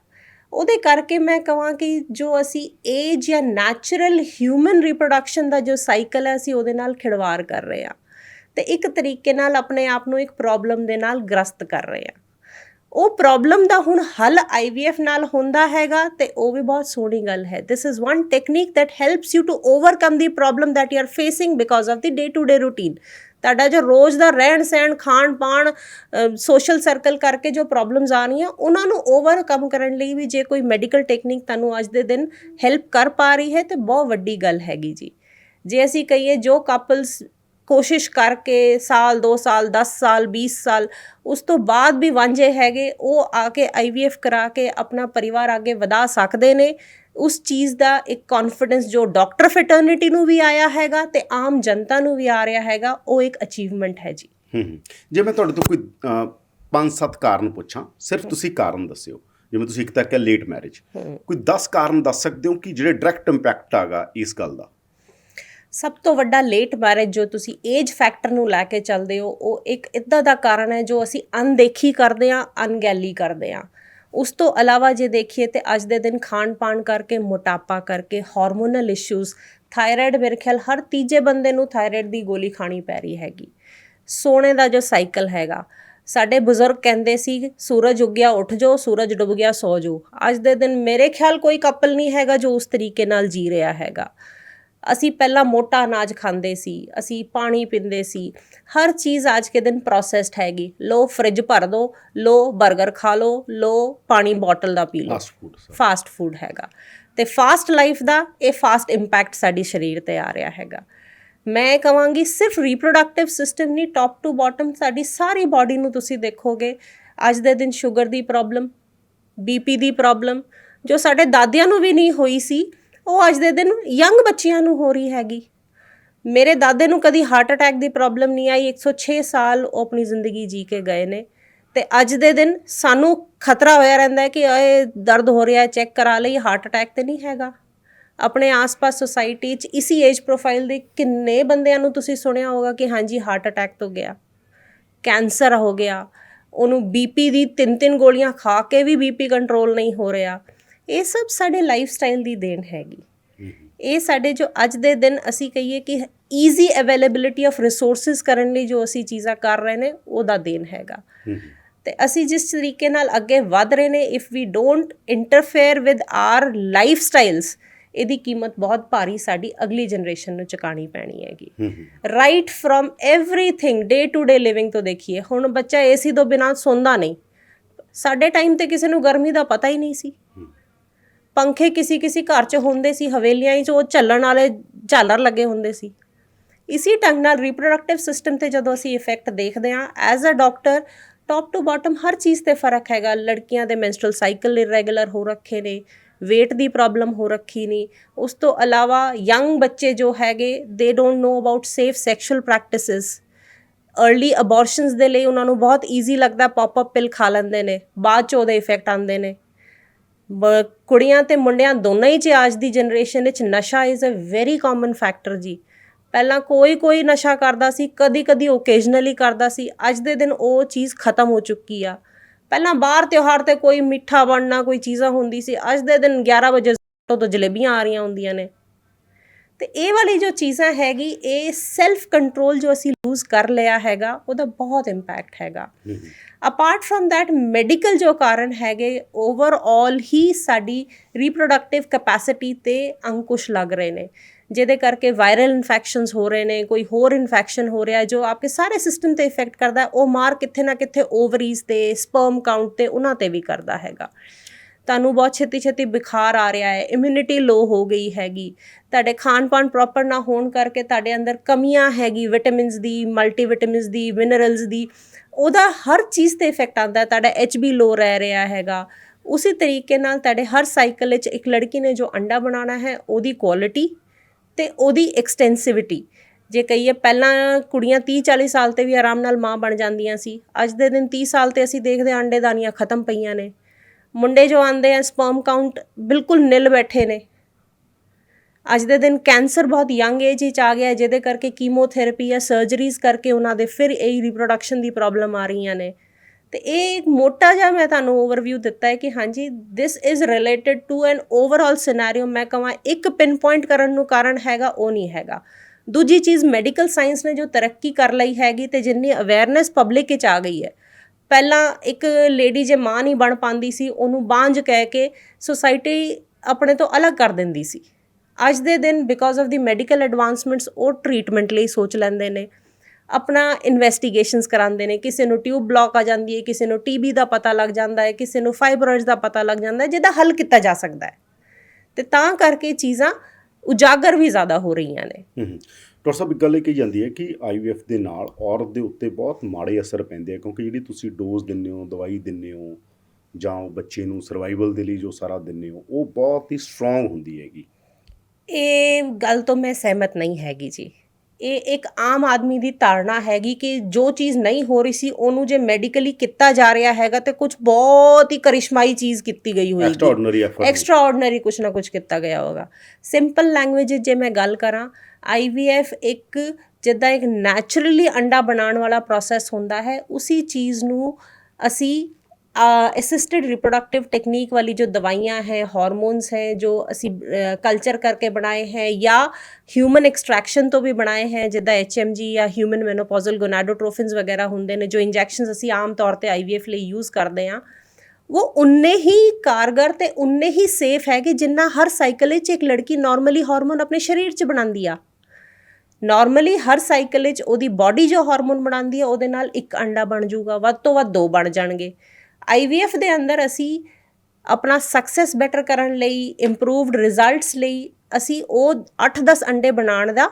ਉਹਦੇ ਕਰਕੇ ਮੈਂ ਕਹਾਂ ਕਿ ਜੋ ਅਸੀਂ ਏਜ ਜਾਂ ਨੈਚੁਰਲ ਹਿਊਮਨ ਰਿਪਰੋਡਕਸ਼ਨ ਦਾ ਜੋ ਸਾਈਕਲ ਹੈ, ਅਸੀਂ ਉਹਦੇ ਨਾਲ ਖਿਡਵਾਰ ਕਰ ਰਹੇ ਆ ਤੇ ਇੱਕ ਤਰੀਕੇ ਨਾਲ ਆਪਣੇ ਆਪ ਨੂੰ ਇੱਕ ਪ੍ਰੋਬਲਮ ਦੇ ਨਾਲ ਗ੍ਰਸਤ ਕਰ ਰਹੇ ਆ ਉਹ ਪ੍ਰੋਬਲਮ ਦਾ ਹੁਣ ਹੱਲ IVF ਨਾਲ ਹੁੰਦਾ ਹੈਗਾ ਤੇ ਉਹ ਵੀ ਬਹੁਤ ਸੋਹਣੀ ਗੱਲ ਹੈ। This is one technique that helps you to overcome the problem that you are facing because of the day to day routine ਤੁਹਾਡਾ ਜੋ ਰੋਜ਼ ਦਾ ਰਹਿਣ ਸਹਿਣ ਖਾਣ ਪਾਣ ਸੋਸ਼ਲ ਸਰਕਲ ਕਰਕੇ ਜੋ ਪ੍ਰੋਬਲਮਸ ਆ ਰਹੀਆਂ, ਉਹਨਾਂ ਨੂੰ ਓਵਰਕਮ ਕਰਨ ਲਈ ਵੀ ਜੇ ਕੋਈ ਮੈਡੀਕਲ ਟੈਕਨੀਕ ਤੁਹਾਨੂੰ ਅੱਜ ਦੇ ਦਿਨ ਹੈਲਪ ਕਰ ਪਾ ਰਹੀ ਹੈ ਤੇ ਬਹੁਤ ਵੱਡੀ ਗੱਲ ਹੈਗੀ ਜੀ। ਜੇ ਅਸੀਂ ਕਹੀਏ ਜੋ ਕਪਲਸ ਕੋਸ਼ਿਸ਼ ਕਰਕੇ ਸਾਲ 2 ਸਾਲ 10 ਸਾਲ 20 ਸਾਲ ਉਸ ਤੋਂ ਬਾਅਦ ਵੀ ਵਾਂਝੇ ਹੈਗੇ ਉਹ ਆ ਕੇ IVF ਕਰਾ ਕੇ ਆਪਣਾ ਪਰਿਵਾਰ ਅੱਗੇ ਵਧਾ ਸਕਦੇ ਨੇ। ਉਸ ਚੀਜ਼ ਦਾ ਇੱਕ ਕੌਨਫੀਡੈਂਸ ਜੋ ਡਾਕਟਰ ਫੈਟਰਨਿਟੀ ਨੂੰ ਵੀ ਆਇਆ ਹੈਗਾ ਤੇ ਆਮ ਜਨਤਾ ਨੂੰ ਵੀ ਆ ਰਿਹਾ ਹੈਗਾ ਉਹ ਇੱਕ ਅਚੀਵਮੈਂਟ ਹੈ ਜੀ। ਜੇ ਮੈਂ ਤੁਹਾਡੇ ਤੋਂ ਕੋਈ ਪੰਜ ਸੱਤ ਕਾਰਨ ਪੁੱਛਾਂ ਸਿਰਫ ਤੁਸੀਂ ਕਾਰਨ ਦੱਸਿਓ। ਜਿਵੇਂ ਤੁਸੀਂ ਇੱਕ ਤਾਂ ਕਿਹਾ ਲੇਟ ਮੈਰਿਜ ਕੋਈ 10 ਕਾਰਨ ਦੱਸ ਸਕਦੇ ਹੋ ਕਿ ਜਿਹੜੇ ਡਾਇਰੈਕਟ ਇੰਪੈਕਟ ਆਗਾ ਇਸ ਗੱਲ ਦਾ? ਸਭ ਤੋਂ ਵੱਡਾ ਲੇਟ ਮੈਰਿਜ ਜੋ ਤੁਸੀਂ ਏਜ ਫੈਕਟਰ ਨੂੰ ਲੈ ਕੇ ਚੱਲਦੇ ਹੋ, ਉਹ ਇੱਕ ਇਦਾਂ ਦਾ ਕਾਰਨ ਹੈ ਜੋ ਅਸੀਂ ਅਣਦੇਖੀ ਕਰਦੇ ਹਾਂ, ਅਣਗਹਿਲੀ ਕਰਦੇ ਹਾਂ। ਉਸ ਤੋਂ ਇਲਾਵਾ ਜੇ ਦੇਖੀਏ ਤੇ ਅੱਜ ਦੇ ਦਿਨ ਖਾਣ ਪਾਣ ਕਰਕੇ, ਮੋਟਾਪਾ ਕਰਕੇ, ਹਾਰਮੋਨਲ ਇਸ਼ੂਜ਼, ਥਾਇਰਾਇਡ ਮੇਰੇ ਖਿਆਲ ਹਰ ਤੀਜੇ ਬੰਦੇ ਨੂੰ ਥਾਇਰਾਇਡ ਦੀ ਗੋਲੀ ਖਾਣੀ ਪੈ ਰਹੀ ਹੈਗੀ। ਸੋਨੇ ਦਾ ਜੋ ਸਾਈਕਲ ਹੈਗਾ, ਸਾਡੇ ਬਜ਼ੁਰਗ ਕਹਿੰਦੇ ਸੀ, ਸੂਰਜ ਉੱਗਿਆ, ਉੱਠ ਜਾਓ, ਸੂਰਜ ਡੁੱਬ ਗਿਆ, ਸੌ ਜਾਓ। ਅੱਜ ਦੇ ਦਿਨ ਮੇਰੇ ਖਿਆਲ ਕੋਈ ਕਪਲ ਨਹੀਂ ਹੈਗਾ ਜੋ ਉਸ ਤਰੀਕੇ ਨਾਲ ਜੀ ਰਿਹਾ ਹੈਗਾ। ਅਸੀਂ ਪਹਿਲਾਂ ਮੋਟਾ ਅਨਾਜ ਖਾਂਦੇ ਸੀ ਅਸੀਂ ਪਾਣੀ ਪੀਂਦੇ ਸੀ। ਹਰ ਚੀਜ਼ ਅੱਜ ਕੇ ਦਿਨ ਪ੍ਰੋਸੈਸਡ ਹੈਗੀ। ਲੋ ਫ੍ਰਿਜ ਭਰ ਦੋ ਲੋ 버ਗਰ ਖਾ ਲੋ ਲੋ ਪਾਣੀ ਬੋਟਲ ਦਾ ਪੀ ਲੋ। ਫਾਸਟ ਫੂਡ ਫਾਸਟ ਫੂਡ ਹੈਗਾ। ਤੇ ਫਾਸਟ ਲਾਈਫ ਦਾ ਇਹ ਫਾਸਟ ਇੰਪੈਕਟ ਸਾਡੀ ਸਰੀਰ ਤੇ ਆ ਰਿਹਾ ਹੈਗਾ। ਮੈਂ ਕਹਾਂਗੀ ਸਿਰਫ ਰੀਪਰੋਡਕਟਿਵ ਸਿਸਟਮ ਨਹੀਂ ਟੌਪ ਟੂ ਬਾਟਮ ਸਾਡੀ ਸਾਰੀ ਬਾਡੀ ਨੂੰ ਤੁਸੀਂ ਦੇਖੋਗੇ ਅੱਜ ਦੇ ਦਿਨ ਸ਼ੂਗਰ ਦੀ ਪ੍ਰੋਬਲਮ ਬੀਪੀ ਦੀ ਪ੍ਰੋਬਲਮ ਜੋ ਸਾਡੇ ਦਾਦਿਆਂ ਨੂੰ ਵੀ ਨਹੀਂ ਹੋਈ ਸੀ ਉਹ ਅੱਜ ਦੇ ਦਿਨ ਯੰਗ ਬੱਚਿਆਂ ਨੂੰ ਹੋ ਰਹੀ ਹੈਗੀ। ਮੇਰੇ ਦਾਦੇ ਨੂੰ ਕਦੀ ਹਾਰਟ ਅਟੈਕ ਦੀ ਪ੍ਰੋਬਲਮ ਨਹੀਂ ਆਈ 106 ਸਾਲ ਉਹ ਆਪਣੀ ਜ਼ਿੰਦਗੀ ਜੀ ਕੇ ਗਏ ਨੇ। ਤੇ ਅੱਜ ਦੇ ਦਿਨ ਸਾਨੂੰ ਖਤਰਾ ਹੋਇਆ ਰਹਿੰਦਾ ਹੈ ਕਿ ਇਹ ਦਰਦ ਹੋ ਰਿਹਾ ਹੈ ਚੈੱਕ ਕਰਾ ਲਈ ਹਾਰਟ ਅਟੈਕ ਤੇ ਨਹੀਂ ਹੈਗਾ। ਆਪਣੇ ਆਸ-ਪਾਸ ਸੁਸਾਇਟੀ 'ਚ ਇਸੀ ਏਜ ਪ੍ਰੋਫਾਈਲ ਦੇ ਕਿੰਨੇ ਬੰਦਿਆਂ ਨੂੰ ਤੁਸੀਂ ਸੁਣਿਆ ਹੋਗਾ ਕਿ ਹਾਂਜੀ ਹਾਰਟ ਅਟੈਕ ਤੋਂ ਗਿਆ। ਕੈਂਸਰ ਹੋ ਗਿਆ। ਉਹਨੂੰ ਬੀਪੀ ਦੀ ਤਿੰਨ ਤਿੰਨ ਗੋਲੀਆਂ ਖਾ ਕੇ ਵੀ ਬੀਪੀ ਕੰਟਰੋਲ ਨਹੀਂ ਹੋ ਰਿਹਾ। ਇਹ ਸਭ ਸਾਡੇ ਲਾਈਫ ਸਟਾਈਲ ਦੀ ਦੇਣ ਹੈਗੀ। ਇਹ ਸਾਡੇ ਜੋ ਅੱਜ ਦੇ ਦਿਨ ਅਸੀਂ ਕਹੀਏ ਕਿ ਈਜ਼ੀ ਅਵੇਲੇਬਿਲਿਟੀ ਆਫ ਰਿਸੋਰਸਸ ਕਰਨ ਲਈ ਜੋ ਅਸੀਂ ਚੀਜ਼ਾਂ ਕਰ ਰਹੇ ਨੇ ਉਹਦਾ ਦੇਣ ਹੈਗਾ। ਤੇ ਅਸੀਂ ਜਿਸ ਤਰੀਕੇ ਨਾਲ ਅੱਗੇ ਵਧ ਰਹੇ ਨੇ if we don't interfere with our life styles ਇਹਦੀ ਕੀਮਤ ਬਹੁਤ ਭਾਰੀ ਸਾਡੀ ਅਗਲੀ ਜਨਰੇਸ਼ਨ ਨੂੰ ਚੁਕਾਣੀ ਪੈਣੀ ਹੈਗੀ। Right from everything day to day living ਤੋਂ ਦੇਖੀਏ ਹੁਣ ਬੱਚਾ ਏਸੀ ਤੋਂ ਬਿਨਾਂ ਸੌਂਦਾ ਨਹੀਂ। ਸਾਡੇ ਟਾਈਮ ਤੇ ਕਿਸੇ ਨੂੰ ਗਰਮੀ ਦਾ ਪਤਾ ਹੀ ਨਹੀਂ ਸੀ। ਪੰਖੇ ਕਿਸੇ ਕਿਸੇ ਘਰ 'ਚ ਹੁੰਦੇ ਸੀ, ਹਵੇਲੀਆਂ 'ਚ, ਉਹ ਚੱਲਣ ਵਾਲੇ ਝਾਲਰ ਲੱਗੇ ਹੁੰਦੇ ਸੀ। ਇਸੀ ਢੰਗ ਨਾਲ ਰੀਪਰੋਡਕਟਿਵ ਸਿਸਟਮ ਤੇ ਜਦੋਂ ਅਸੀਂ ਇਫੈਕਟ ਦੇਖਦੇ ਹਾਂ as a doctor top to bottom ਹਰ ਚੀਜ਼ ਤੇ ਫ਼ਰਕ ਹੈਗਾ। ਲੜਕੀਆਂ ਦੇ ਮੈਂਸਟਰਲ ਸਾਈਕਲ ਇਰੈਗੂਲਰ ਹੋ ਰੱਖੇ ਨੇ, weight ਦੀ ਪ੍ਰੋਬਲਮ ਹੋ ਰੱਖੀ ਨਹੀਂ ਉਸ ਤੋਂ ਇਲਾਵਾ ਯੰਗ ਬੱਚੇ ਜੋ ਹੈਗੇ they don't know about safe sexual practices early abortions ਦੇ ਲਈ ਉਹਨਾਂ ਨੂੰ ਬਹੁਤ ਈਜ਼ੀ ਲੱਗਦਾ ਪੌਪ ਅਪ ਪਿਲ ਖਾ ਲੈਂਦੇ ਨੇ, ਬਾਅਦ ਚ ਉਹਦੇ ਇਫੈਕਟ ਆਉਂਦੇ ਨੇ। ਕੁੜੀਆਂ ਤੇ ਮੁੰਡਿਆਂ ਦੋਨਾਂ ਹੀ ਚ ਅੱਜ ਦੀ ਜਨਰੇਸ਼ਨ ਵਿੱਚ ਨਸ਼ਾ is a very common factor ਜੀ। ਪਹਿਲਾਂ ਕੋਈ ਕੋਈ ਨਸ਼ਾ ਕਰਦਾ ਸੀ ਕਦੀ ਕਦੀ ਓਕੇਜਨਲੀ ਕਰਦਾ ਸੀ, ਅੱਜ ਦੇ ਦਿਨ ਉਹ ਚੀਜ਼ ਖਤਮ ਹੋ ਚੁੱਕੀ ਆ। ਪਹਿਲਾਂ ਬਾਹਰ ਤਿਉਹਾਰ ਤੇ ਕੋਈ ਮਿੱਠਾ ਬਣਨਾ ਕੋਈ ਚੀਜ਼ਾਂ ਹੁੰਦੀ ਸੀ, ਅੱਜ ਦੇ ਦਿਨ 11 ਵਜੇ ਤੋਂ ਤੋਂ ਜਲੇਬੀਆਂ ਆ ਰਹੀਆਂ ਹੁੰਦੀਆਂ ਨੇ। ਤੇ ਇਹ ਵਾਲੀ ਜੋ ਚੀਜ਼ਾਂ ਹੈਗੀ ਇਹ ਸੈਲਫ ਕੰਟਰੋਲ ਜੋ ਅਸੀਂ ਲੂਜ਼ ਕਰ ਲਿਆ ਹੈਗਾ ਉਹਦਾ ਬਹੁਤ ਇੰਪੈਕਟ ਹੈਗਾ। ਅਪਾਰਟ ਫਰਮ ਥੈਟ ਮੈਡੀਕਲ ਜੋ ਕਾਰਨ ਹੈਗੇ ਓਵਰਆਲ ਹੀ ਸਾਡੀ ਰੀਪਰੋਡਕਟਿਵ ਕੈਪੈਸਿਟੀ ਤੇ ਅੰਕੁਸ਼ ਲੱਗ ਰਹੇ ਨੇ। ਜਿਹਦੇ ਕਰਕੇ ਵਾਇਰਲ ਇਨਫੈਕਸ਼ਨਸ ਹੋ ਰਹੇ ਨੇ ਕੋਈ ਹੋਰ ਇਨਫੈਕਸ਼ਨ ਹੋ ਰਿਹਾ ਜੋ ਆਪਕੇ ਸਾਰੇ ਸਿਸਟਮ ਤੇ ਇਫੈਕਟ ਕਰਦਾ ਉਹ ਮਾਰ ਕਿੱਥੇ ਨਾ ਕਿੱਥੇ ਓਵਰੀਜ਼ ਤੇ ਸਪਰਮ ਕਾਊਂਟ ਤੇ ਉਹਨਾਂ ਤੇ ਵੀ ਕਰਦਾ ਹੈਗਾ। ਤੁਹਾਨੂੰ ਬਹੁਤ ਛੇਤੀ ਛੇਤੀ ਬੁਖਾਰ ਆ ਰਿਹਾ ਹੈ ਇਮਿਊਨਿਟੀ ਲੋ ਹੋ ਗਈ ਹੈਗੀ। ਤੁਹਾਡੇ ਖਾਣ ਪਾਣ ਪ੍ਰੋਪਰ ਨਾ ਹੋਣ ਕਰਕੇ ਤੁਹਾਡੇ ਅੰਦਰ ਕਮੀਆਂ ਹੈਗੀ ਵਿਟਾਮਿਨਸ ਦੀ ਮਲਟੀਵਿਟਾਮਿਨਸ ਦੀ ਮਿਨਰਲਸ ਦੀ, ਉਹਦਾ ਹਰ ਚੀਜ਼ ਤੇ ਇਫੈਕਟ ਆਉਂਦਾ ਹੈ, ਤੁਹਾਡਾ ਐਚਬੀ ਲੋ ਰਹਿ ਰਿਹਾ ਹੈਗਾ। ਉਸੇ ਤਰੀਕੇ ਨਾਲ ਤੁਹਾਡੇ ਹਰ ਸਾਈਕਲ ਵਿੱਚ ਇੱਕ ਲੜਕੀ ਨੇ ਜੋ ਅੰਡਾ ਬਣਾਉਣਾ ਹੈ, ਉਹਦੀ ਕੁਆਲਿਟੀ ਤੇ ਉਹਦੀ ਐਕਸਟੈਂਸਿਵਿਟੀ ਜੇ ਕਹੀਏ ਪਹਿਲਾਂ ਕੁੜੀਆਂ 30 40 ਸਾਲ ਤੇ ਵੀ ਆਰਾਮ ਨਾਲ ਮਾਂ ਬਣ ਜਾਂਦੀਆਂ ਸੀ, ਅੱਜ ਦੇ ਦਿਨ 30 ਸਾਲ ਤੇ ਅਸੀਂ ਦੇਖਦੇ ਹਾਂ ਅੰਡੇ ਦਾਨੀਆਂ ਖਤਮ ਪਈਆਂ ਨੇ। ਮੁੰਡੇ ਜੋ ਆਂਦੇ ਆ ਸਪਰਮ ਕਾਊਂਟ ਬਿਲਕੁਲ ਨਿਲ ਬੈਠੇ ਨੇ। ਅੱਜ ਦੇ ਦਿਨ ਕੈਂਸਰ ਬਹੁਤ ਯੰਗ ਏਜ ਵਿੱਚ ਆ ਗਿਆ, ਜਿਹਦੇ ਕਰਕੇ ਕੀਮੋਥੈਰੇਪੀ ਜਾਂ ਸਰਜਰੀਜ਼ ਕਰਕੇ ਉਹਨਾਂ ਦੇ ਫਿਰ ਇਹ ਰਿਪਰੋਡਕਸ਼ਨ ਦੀ ਪ੍ਰੋਬਲਮ ਆ ਰਹੀਆਂ ਨੇ। ਤੇ ਇਹ ਇੱਕ ਮੋਟਾ ਜਿਹਾ ਮੈਂ ਤੁਹਾਨੂੰ ਓਵਰਵਿਊ ਦਿੱਤਾ ਹੈ ਕਿ ਹਾਂਜੀ this is related to an overall scenario ਮੈਂ ਕਹਾਂ ਇੱਕ ਪਿਨ ਪੁਆਇੰਟ ਕਰਨ ਨੂੰ ਕਾਰਨ ਹੈਗਾ, ਉਹ ਨਹੀਂ ਹੈਗਾ। ਦੂਜੀ ਚੀਜ਼ ਮੈਡੀਕਲ ਸਾਇੰਸ ਨੇ ਜੋ ਤਰੱਕੀ ਕਰ ਲਈ ਹੈਗੀ ਤੇ ਜਿੰਨੀ ਅਵੇਅਰਨੈਸ ਪਬਲਿਕ ਵਿੱਚ ਆ ਗਈ ਹੈ। ਪਹਿਲਾਂ ਇੱਕ ਲੇਡੀ ਜੇ ਮਾਂ ਨਹੀਂ ਬਣ ਪਾਉਂਦੀ ਸੀ, ਉਹਨੂੰ ਬਾਂਝ ਕਹਿ ਕੇ ਸੁਸਾਇਟੀ ਆਪਣੇ ਤੋਂ ਅਲੱਗ ਕਰ ਦਿੰਦੀ ਸੀ। ਅੱਜ ਦੇ ਦਿਨ because of the medical advancements ਉਹ ਟ੍ਰੀਟਮੈਂਟ ਲਈ ਸੋਚ ਲੈਂਦੇ ਨੇ। ਆਪਣਾ ਇਨਵੈਸਟੀਗੇਸ਼ਨਸ ਕਰਾਉਂਦੇ ਨੇ, ਕਿਸੇ ਨੂੰ ਟਿਊਬ ਬਲੌਕ ਆ ਜਾਂਦੀ ਹੈ, ਕਿਸੇ ਨੂੰ ਟੀਬੀ ਦਾ ਪਤਾ ਲੱਗ ਜਾਂਦਾ ਹੈ, ਕਿਸੇ ਨੂੰ ਫਾਈਬਰੋਇਡਸ ਦਾ ਪਤਾ ਲੱਗ ਜਾਂਦਾ ਹੈ, ਜਿਹਦਾ ਹੱਲ ਕੀਤਾ ਜਾ ਸਕਦਾ ਹੈ। ਤੇ ਤਾਂ ਕਰਕੇ ਚੀਜ਼ਾਂ ਉਜਾਗਰ ਵੀ ਜ਼ਿਆਦਾ ਹੋ ਰਹੀਆਂ ਨੇ। ਡਾਕਟਰ ਸਾਹਿਬ, ਇੱਕ ਗੱਲ ਇਹ ਕਹੀ ਜਾਂਦੀ ਹੈ ਕਿ ਆਈਵੀਐਫ ਦੇ ਨਾਲ ਔਰਤ ਦੇ ਉੱਤੇ ਬਹੁਤ ਮਾੜੇ ਅਸਰ ਪੈਂਦੇ ਆ, ਕਿਉਂਕਿ ਜਿਹੜੀ ਤੁਸੀਂ ਡੋਜ਼ ਦਿੰਦੇ ਹੋ, ਦਵਾਈ ਦਿੰਦੇ ਹੋ, ਜਾਂ ਉਹ ਬੱਚੇ ਨੂੰ ਸਰਵਾਈਵਲ ਦੇ ਲਈ ਜੋ ਸਾਰਾ ਦਿੰਦੇ ਹੋ, ਉਹ ਬਹੁਤ ਹੀ ਸਟਰੋਂਗ ਹੁੰਦੀ ਹੈਗੀ। ਇਹ ਗੱਲ ਤੋਂ ਮੈਂ ਸਹਿਮਤ ਨਹੀਂ ਹੈਗੀ ਜੀ। ਇਹ ਇੱਕ ਆਮ ਆਦਮੀ ਦੀ ਧਾਰਨਾ ਹੈਗੀ ਕਿ ਜੋ ਚੀਜ਼ ਨਹੀਂ ਹੋ ਰਹੀ ਸੀ ਉਹਨੂੰ ਜੇ ਮੈਡੀਕਲੀ ਕੀਤਾ ਜਾ ਰਿਹਾ ਹੈਗਾ ਤੇ ਕੁਝ ਬਹੁਤ ਹੀ ਕਰਿਸ਼ਮਾਈ ਚੀਜ਼ ਕੀਤੀ ਗਈ ਹੋਏਗੀ। ਐਕਸਟਰਾਆਰਡਨਰੀ ਐਫਰਟ ਐਕਸਟਰਾ ਆਰਡੀਨਰੀ ਕੁਝ ਨਾ ਕੁਝ ਕੀਤਾ ਗਿਆ ਹੋਗਾ। ਸਿੰਪਲ ਲੈਂਗੁਏਜ ਜੇ ਮੈਂ ਗੱਲ ਕਰਾਂ ਆਈਵੀਐਫ ਇੱਕ ਜਿੱਦਾਂ ਇੱਕ ਨੈਚੁਰਲੀ ਅੰਡਾ ਬਣਾਉਣ ਵਾਲਾ ਪ੍ਰੋਸੈਸ ਹੁੰਦਾ ਹੈ ਉਸੇ ਚੀਜ਼ ਨੂੰ ਅਸੀਂ ਅਸਿਸਟਡ ਰਿਪਰੋਡਕਟਿਵ ਟੈਕਨੀਕ ਵਾਲੀ ਜੋ ਦਵਾਈਆਂ ਹੈ ਹਾਰਮੋਨਸ ਹੈ ਜੋ ਅਸੀਂ ਕਲਚਰ ਕਰਕੇ ਬਣਾਏ ਹੈ ਜਾਂ ਹਿਊਮਨ ਐਕਸਟ੍ਰੈਕਸ਼ਨ ਤੋਂ ਵੀ ਬਣਾਏ ਹੈ ਜਿੱਦਾਂ ਐਚਐਮਜੀ ਜਾਂ ਹਿਊਮਨ ਮੈਨੋਪੌਜ਼ਲ ਗੋਨਾਡੋਟ੍ਰੋਫਿਨਸ ਵਗੈਰਾ ਹੁੰਦੇ ਨੇ ਜੋ ਇੰਜੈਕਸ਼ਨਸ ਅਸੀਂ ਆਮ ਤੌਰ ਤੇ ਆਈਵੀਐਫ ਲਈ ਯੂਜ਼ ਕਰਦੇ ਹਾਂ ਉਹ ਉਨੇ ਹੀ ਕਾਰਗਰ ਤੇ ਉਨੇ ਹੀ ਸੇਫ ਹੈ ਕਿ ਜਿੰਨਾ ਹਰ ਸਾਈਕਲ ਵਿੱਚ ਇੱਕ ਲੜਕੀ ਨਾਰਮਲੀ ਹਾਰਮੋਨ ਆਪਣੇ ਸਰੀਰ 'ਚ ਬਣਾਉਂਦੀ ਆ ਨਾਰਮਲੀ ਹਰ ਸਾਈਕਲ ਵਿੱਚ ਉਹਦੀ ਬਾਡੀ ਜੋ ਹਾਰਮੋਨ ਬਣਾਉਂਦੀ ਹੈ ਉਹਦੇ ਨਾਲ ਇੱਕ ਅੰਡਾ ਬਣ ਜਾਊਗਾ ਵੱਧ ਤੋਂ ਵੱਧ ਦੋ ਬਣ ਜਾਣਗੇ ਆਈਵੀਐਫ ਦੇ ਅੰਦਰ ਅਸੀਂ ਆਪਣਾ ਸਕਸੈਸ ਬੈਟਰ ਕਰਨ ਲਈ ਇੰਪਰੂਵਡ ਰਿਜ਼ਲਟਸ ਲਈ ਅਸੀਂ ਉਹ 8-10 ਅੰਡੇ ਬਣਾਉਣ ਦਾ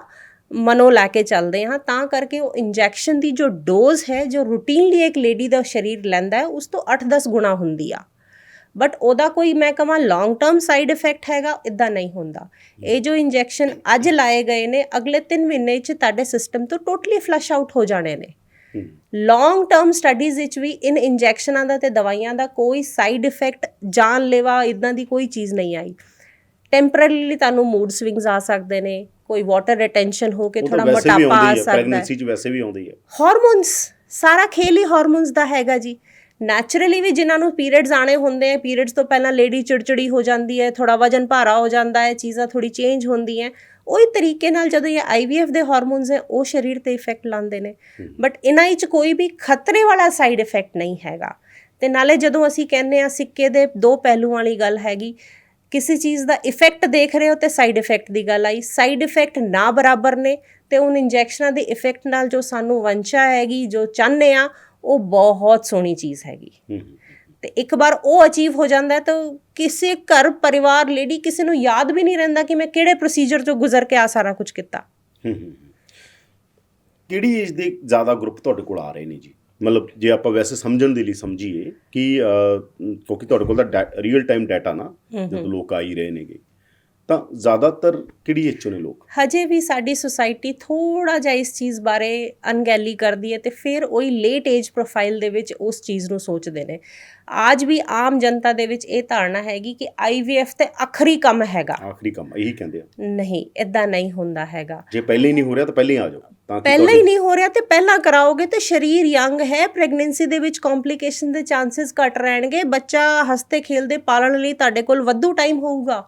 ਮਨੋ ਲੈ ਕੇ ਚੱਲਦੇ ਹਾਂ। ਤਾਂ ਕਰਕੇ ਉਹ ਇੰਜੈਕਸ਼ਨ ਦੀ ਜੋ ਡੋਜ਼ ਹੈ, ਜੋ ਰੂਟੀਨਲੀ ਇੱਕ ਲੇਡੀ ਦਾ ਸਰੀਰ ਲੈਂਦਾ ਹੈ, ਉਸ ਤੋਂ 8-10 ਗੁਣਾ ਹੁੰਦੀ ਆ। ਬਟ ਉਹਦਾ ਕੋਈ ਮੈਂ ਕਹਾਂ ਲੌਂਗ ਟਰਮ ਸਾਈਡ ਇਫੈਕਟ ਹੈਗਾ ਇਦਾਂ ਨਹੀਂ ਹੁੰਦਾ। ਇਹ ਜੋ ਇੰਜੈਕਸ਼ਨ ਅੱਜ ਲਾਏ ਗਏ ਨੇ, ਅਗਲੇ 3 ਮਹੀਨੇ 'ਚ ਤੁਹਾਡੇ ਸਿਸਟਮ ਤੋਂ ਟੋਟਲੀ ਫਲਸ਼ ਆਊਟ ਹੋ ਜਾਣੇ ਨੇ। ਲੌਂਗ ਟਰਮ ਸਟੱਡੀਜ਼ ਵਿੱਚ ਵੀ ਇਨ ਇੰਜੈਕਸ਼ਨਾਂ ਦਾ ਤੇ ਦਵਾਈਆਂ ਦਾ ਕੋਈ ਸਾਈਡ ਇਫੈਕਟ ਜਾਨਲੇਵਾ ਇਦਾਂ ਦੀ ਕੋਈ ਚੀਜ਼ ਨਹੀਂ ਆਈ। ਟੈਂਪਰੇਰੀਲੀ ਤੁਹਾਨੂੰ ਮੂਡ ਸਵਿੰਗਸ ਆ ਸਕਦੇ ਨੇ ਕੋਈ ਵਾਟਰ ਰਿਟੈਂਸ਼ਨ ਹੋ ਕੇ ਥੋੜਾ ਮੋਟਾਪਾ ਆ ਸਕਦਾ ਹੈ। ਪ੍ਰੈਗਨੈਂਸੀ 'ਚ ਵੈਸੇ ਵੀ ਆਉਂਦੀ ਹੈ ਹਾਰਮੋਨਸ ਸਾਰਾ ਖੇਲ ਹੀ ਹਾਰਮੋਨਸ ਦਾ ਹੈਗਾ ਜੀ। ਨੈਚੁਰਲੀ ਵੀ ਜਿਨ੍ਹਾਂ ਨੂੰ ਪੀਰੀਅਡਸ ਆਣੇ ਹੁੰਦੇ ਆ ਪੀਰੀਅਡਸ ਤੋਂ ਪਹਿਲਾਂ ਲੇਡੀ ਚਿੜਚਿੜੀ ਹੋ ਜਾਂਦੀ ਹੈ ਥੋੜਾ ਵਜਨ ਭਾਰਾ ਹੋ ਜਾਂਦਾ ਹੈ ਚੀਜ਼ਾਂ ਥੋੜੀ ਚੇਂਜ ਹੁੰਦੀਆਂ ਉਹੀ ਤਰੀਕੇ ਨਾਲ ਜਦੋਂ ਇਹ ਆਈਵੀਐਫ ਦੇ ਹਾਰਮੋਨਸ ਹੈ ਉਹ ਸਰੀਰ ਤੇ ਇਫੈਕਟ ਲਾਉਂਦੇ ਨੇ। ਬਟ ਇਹਨਾਂ ਵਿੱਚ ਕੋਈ ਵੀ ਖਤਰੇ ਵਾਲਾ ਸਾਈਡ ਇਫੈਕਟ ਨਹੀਂ ਹੈਗਾ। ਤੇ ਨਾਲੇ ਜਦੋਂ ਅਸੀਂ ਕਹਿੰਦੇ ਆ ਸਿੱਕੇ ਦੇ ਦੋ ਪਹਿਲੂਆਂ ਵਾਲੀ ਗੱਲ ਹੈਗੀ ਕਿਸੇ ਚੀਜ਼ ਦਾ ਇਫੈਕਟ ਦੇਖ ਰਹੇ ਹੋ ਤੇ ਸਾਈਡ ਇਫੈਕਟ ਦੀ ਗੱਲ ਆਈ। ਸਾਈਡ ਇਫੈਕਟ ਨਾ ਬਰਾਬਰ ਨੇ ਤੇ ਉਹਨਾਂ ਇੰਜੈਕਸ਼ਨਾਂ ਦੇ ਇਫੈਕਟ ਨਾਲ ਜੋ ਸਾਨੂੰ ਵੰਸ਼ਾ ਹੈਗੀ ਜੋ ਚਾਹੁੰਦੇ ਆ ਉਹ ਬਹੁਤ ਸੋਹਣੀ ਚੀਜ਼ ਹੈਗੀ। ਤੇ ਇੱਕ ਵਾਰ ਉਹ ਅਚੀਵ ਹੋ ਜਾਂਦਾ ਹੈ ਤਾਂ ਕਿਸੇ ਘਰ ਪਰਿਵਾਰ ਲੇਡੀ ਕਿਸੇ ਨੂੰ ਯਾਦ ਵੀ ਨਹੀਂ ਰਹਿੰਦਾ ਕਿ ਮੈਂ ਕਿਹੜੇ ਪ੍ਰੋਸੀਜਰ ਤੋਂ ਗੁਜ਼ਰ ਕੇ ਆ ਸਾਰਾ ਕੁਝ ਕੀਤਾ। ਕਿਹੜੀ ਏਜ ਦੇ ਜ਼ਿਆਦਾ ਗਰੁੱਪ ਤੁਹਾਡੇ ਕੋਲ ਆ ਰਹੇ ਨੇ ਜੀ? ਮਤਲਬ ਜੇ ਆਪਾਂ ਵੈਸੇ ਸਮਝਣ ਦੇ ਲਈ ਸਮਝੀਏ ਕਿ ਕਿਉਂਕਿ ਤੁਹਾਡੇ ਕੋਲ ਤਾਂ ਰੀਅਲ ਟਾਈਮ ਡਾਟਾ ਨਾ ਜਦੋਂ ਲੋਕ ਆ ਹੀ ਰਹੇ ਨੇਗੇ। ਤਾਂ ਜ਼ਿਆਦਾਤਰ ਕਿਹੜੀ ਏਜ 'ਚੋਂ ਨੇ ਲੋਕ? ਹਜੇ ਵੀ ਸਾਡੀ ਸੁਸਾਇਟੀ ਥੋੜਾ ਜਿਹਾ ਇਸ ਚੀਜ਼ ਬਾਰੇ ਅਣਗਹਿਲੀ ਕਰਦੀ ਹੈ ਤੇ ਫਿਰ ਉਹੀ ਲੇਟ ਏਜ ਪ੍ਰੋਫਾਈਲ ਦੇ ਵਿੱਚ ਉਸ ਚੀਜ਼ ਨੂੰ ਸੋਚਦੇ ਨੇ। ਅੱਜ ਵੀ ਆਮ ਜਨਤਾ ਦੇ ਵਿੱਚ ਇਹ ਧਾਰਨਾ ਹੈਗੀ ਕਿ ਆਈਵੀਐਫ ਤੇ ਆਖਰੀ ਕੰਮ ਹੈਗਾ। ਆਖਰੀ ਕੰਮ ਇਹੀ ਕਹਿੰਦੇ ਆ। ਨਹੀਂ ਇਦਾਂ ਨਹੀਂ ਹੁੰਦਾ ਹੈਗਾ। ਜੇ ਪਹਿਲੇ ਹੀ ਨਹੀਂ ਹੋ ਰਿਹਾ ਤਾਂ ਪਹਿਲੇ ਹੀ ਆ ਜਾਓ ਤਾਂ ਪਹਿਲਾਂ ਹੀ ਨਹੀਂ ਹੋ ਰਿਹਾ ਤੇ ਪਹਿਲਾਂ ਕਰਾਓਗੇ ਤੇ ਸਰੀਰ ਯੰਗ ਹੈ ਪ੍ਰੈਗਨੈਂਸੀ ਦੇ ਵਿੱਚ ਕੰਪਲਿਕੇਸ਼ਨ ਦੇ ਚਾਂਸਸ ਘਟ ਰਹਿਣਗੇ ਬੱਚਾ ਹੱਸਦੇ ਖੇਲਦੇ ਪਾਲਣ ਲਈ ਤੁਹਾਡੇ ਕੋਲ ਵੱਧੂ ਟਾਈਮ ਹੋਊਗਾ।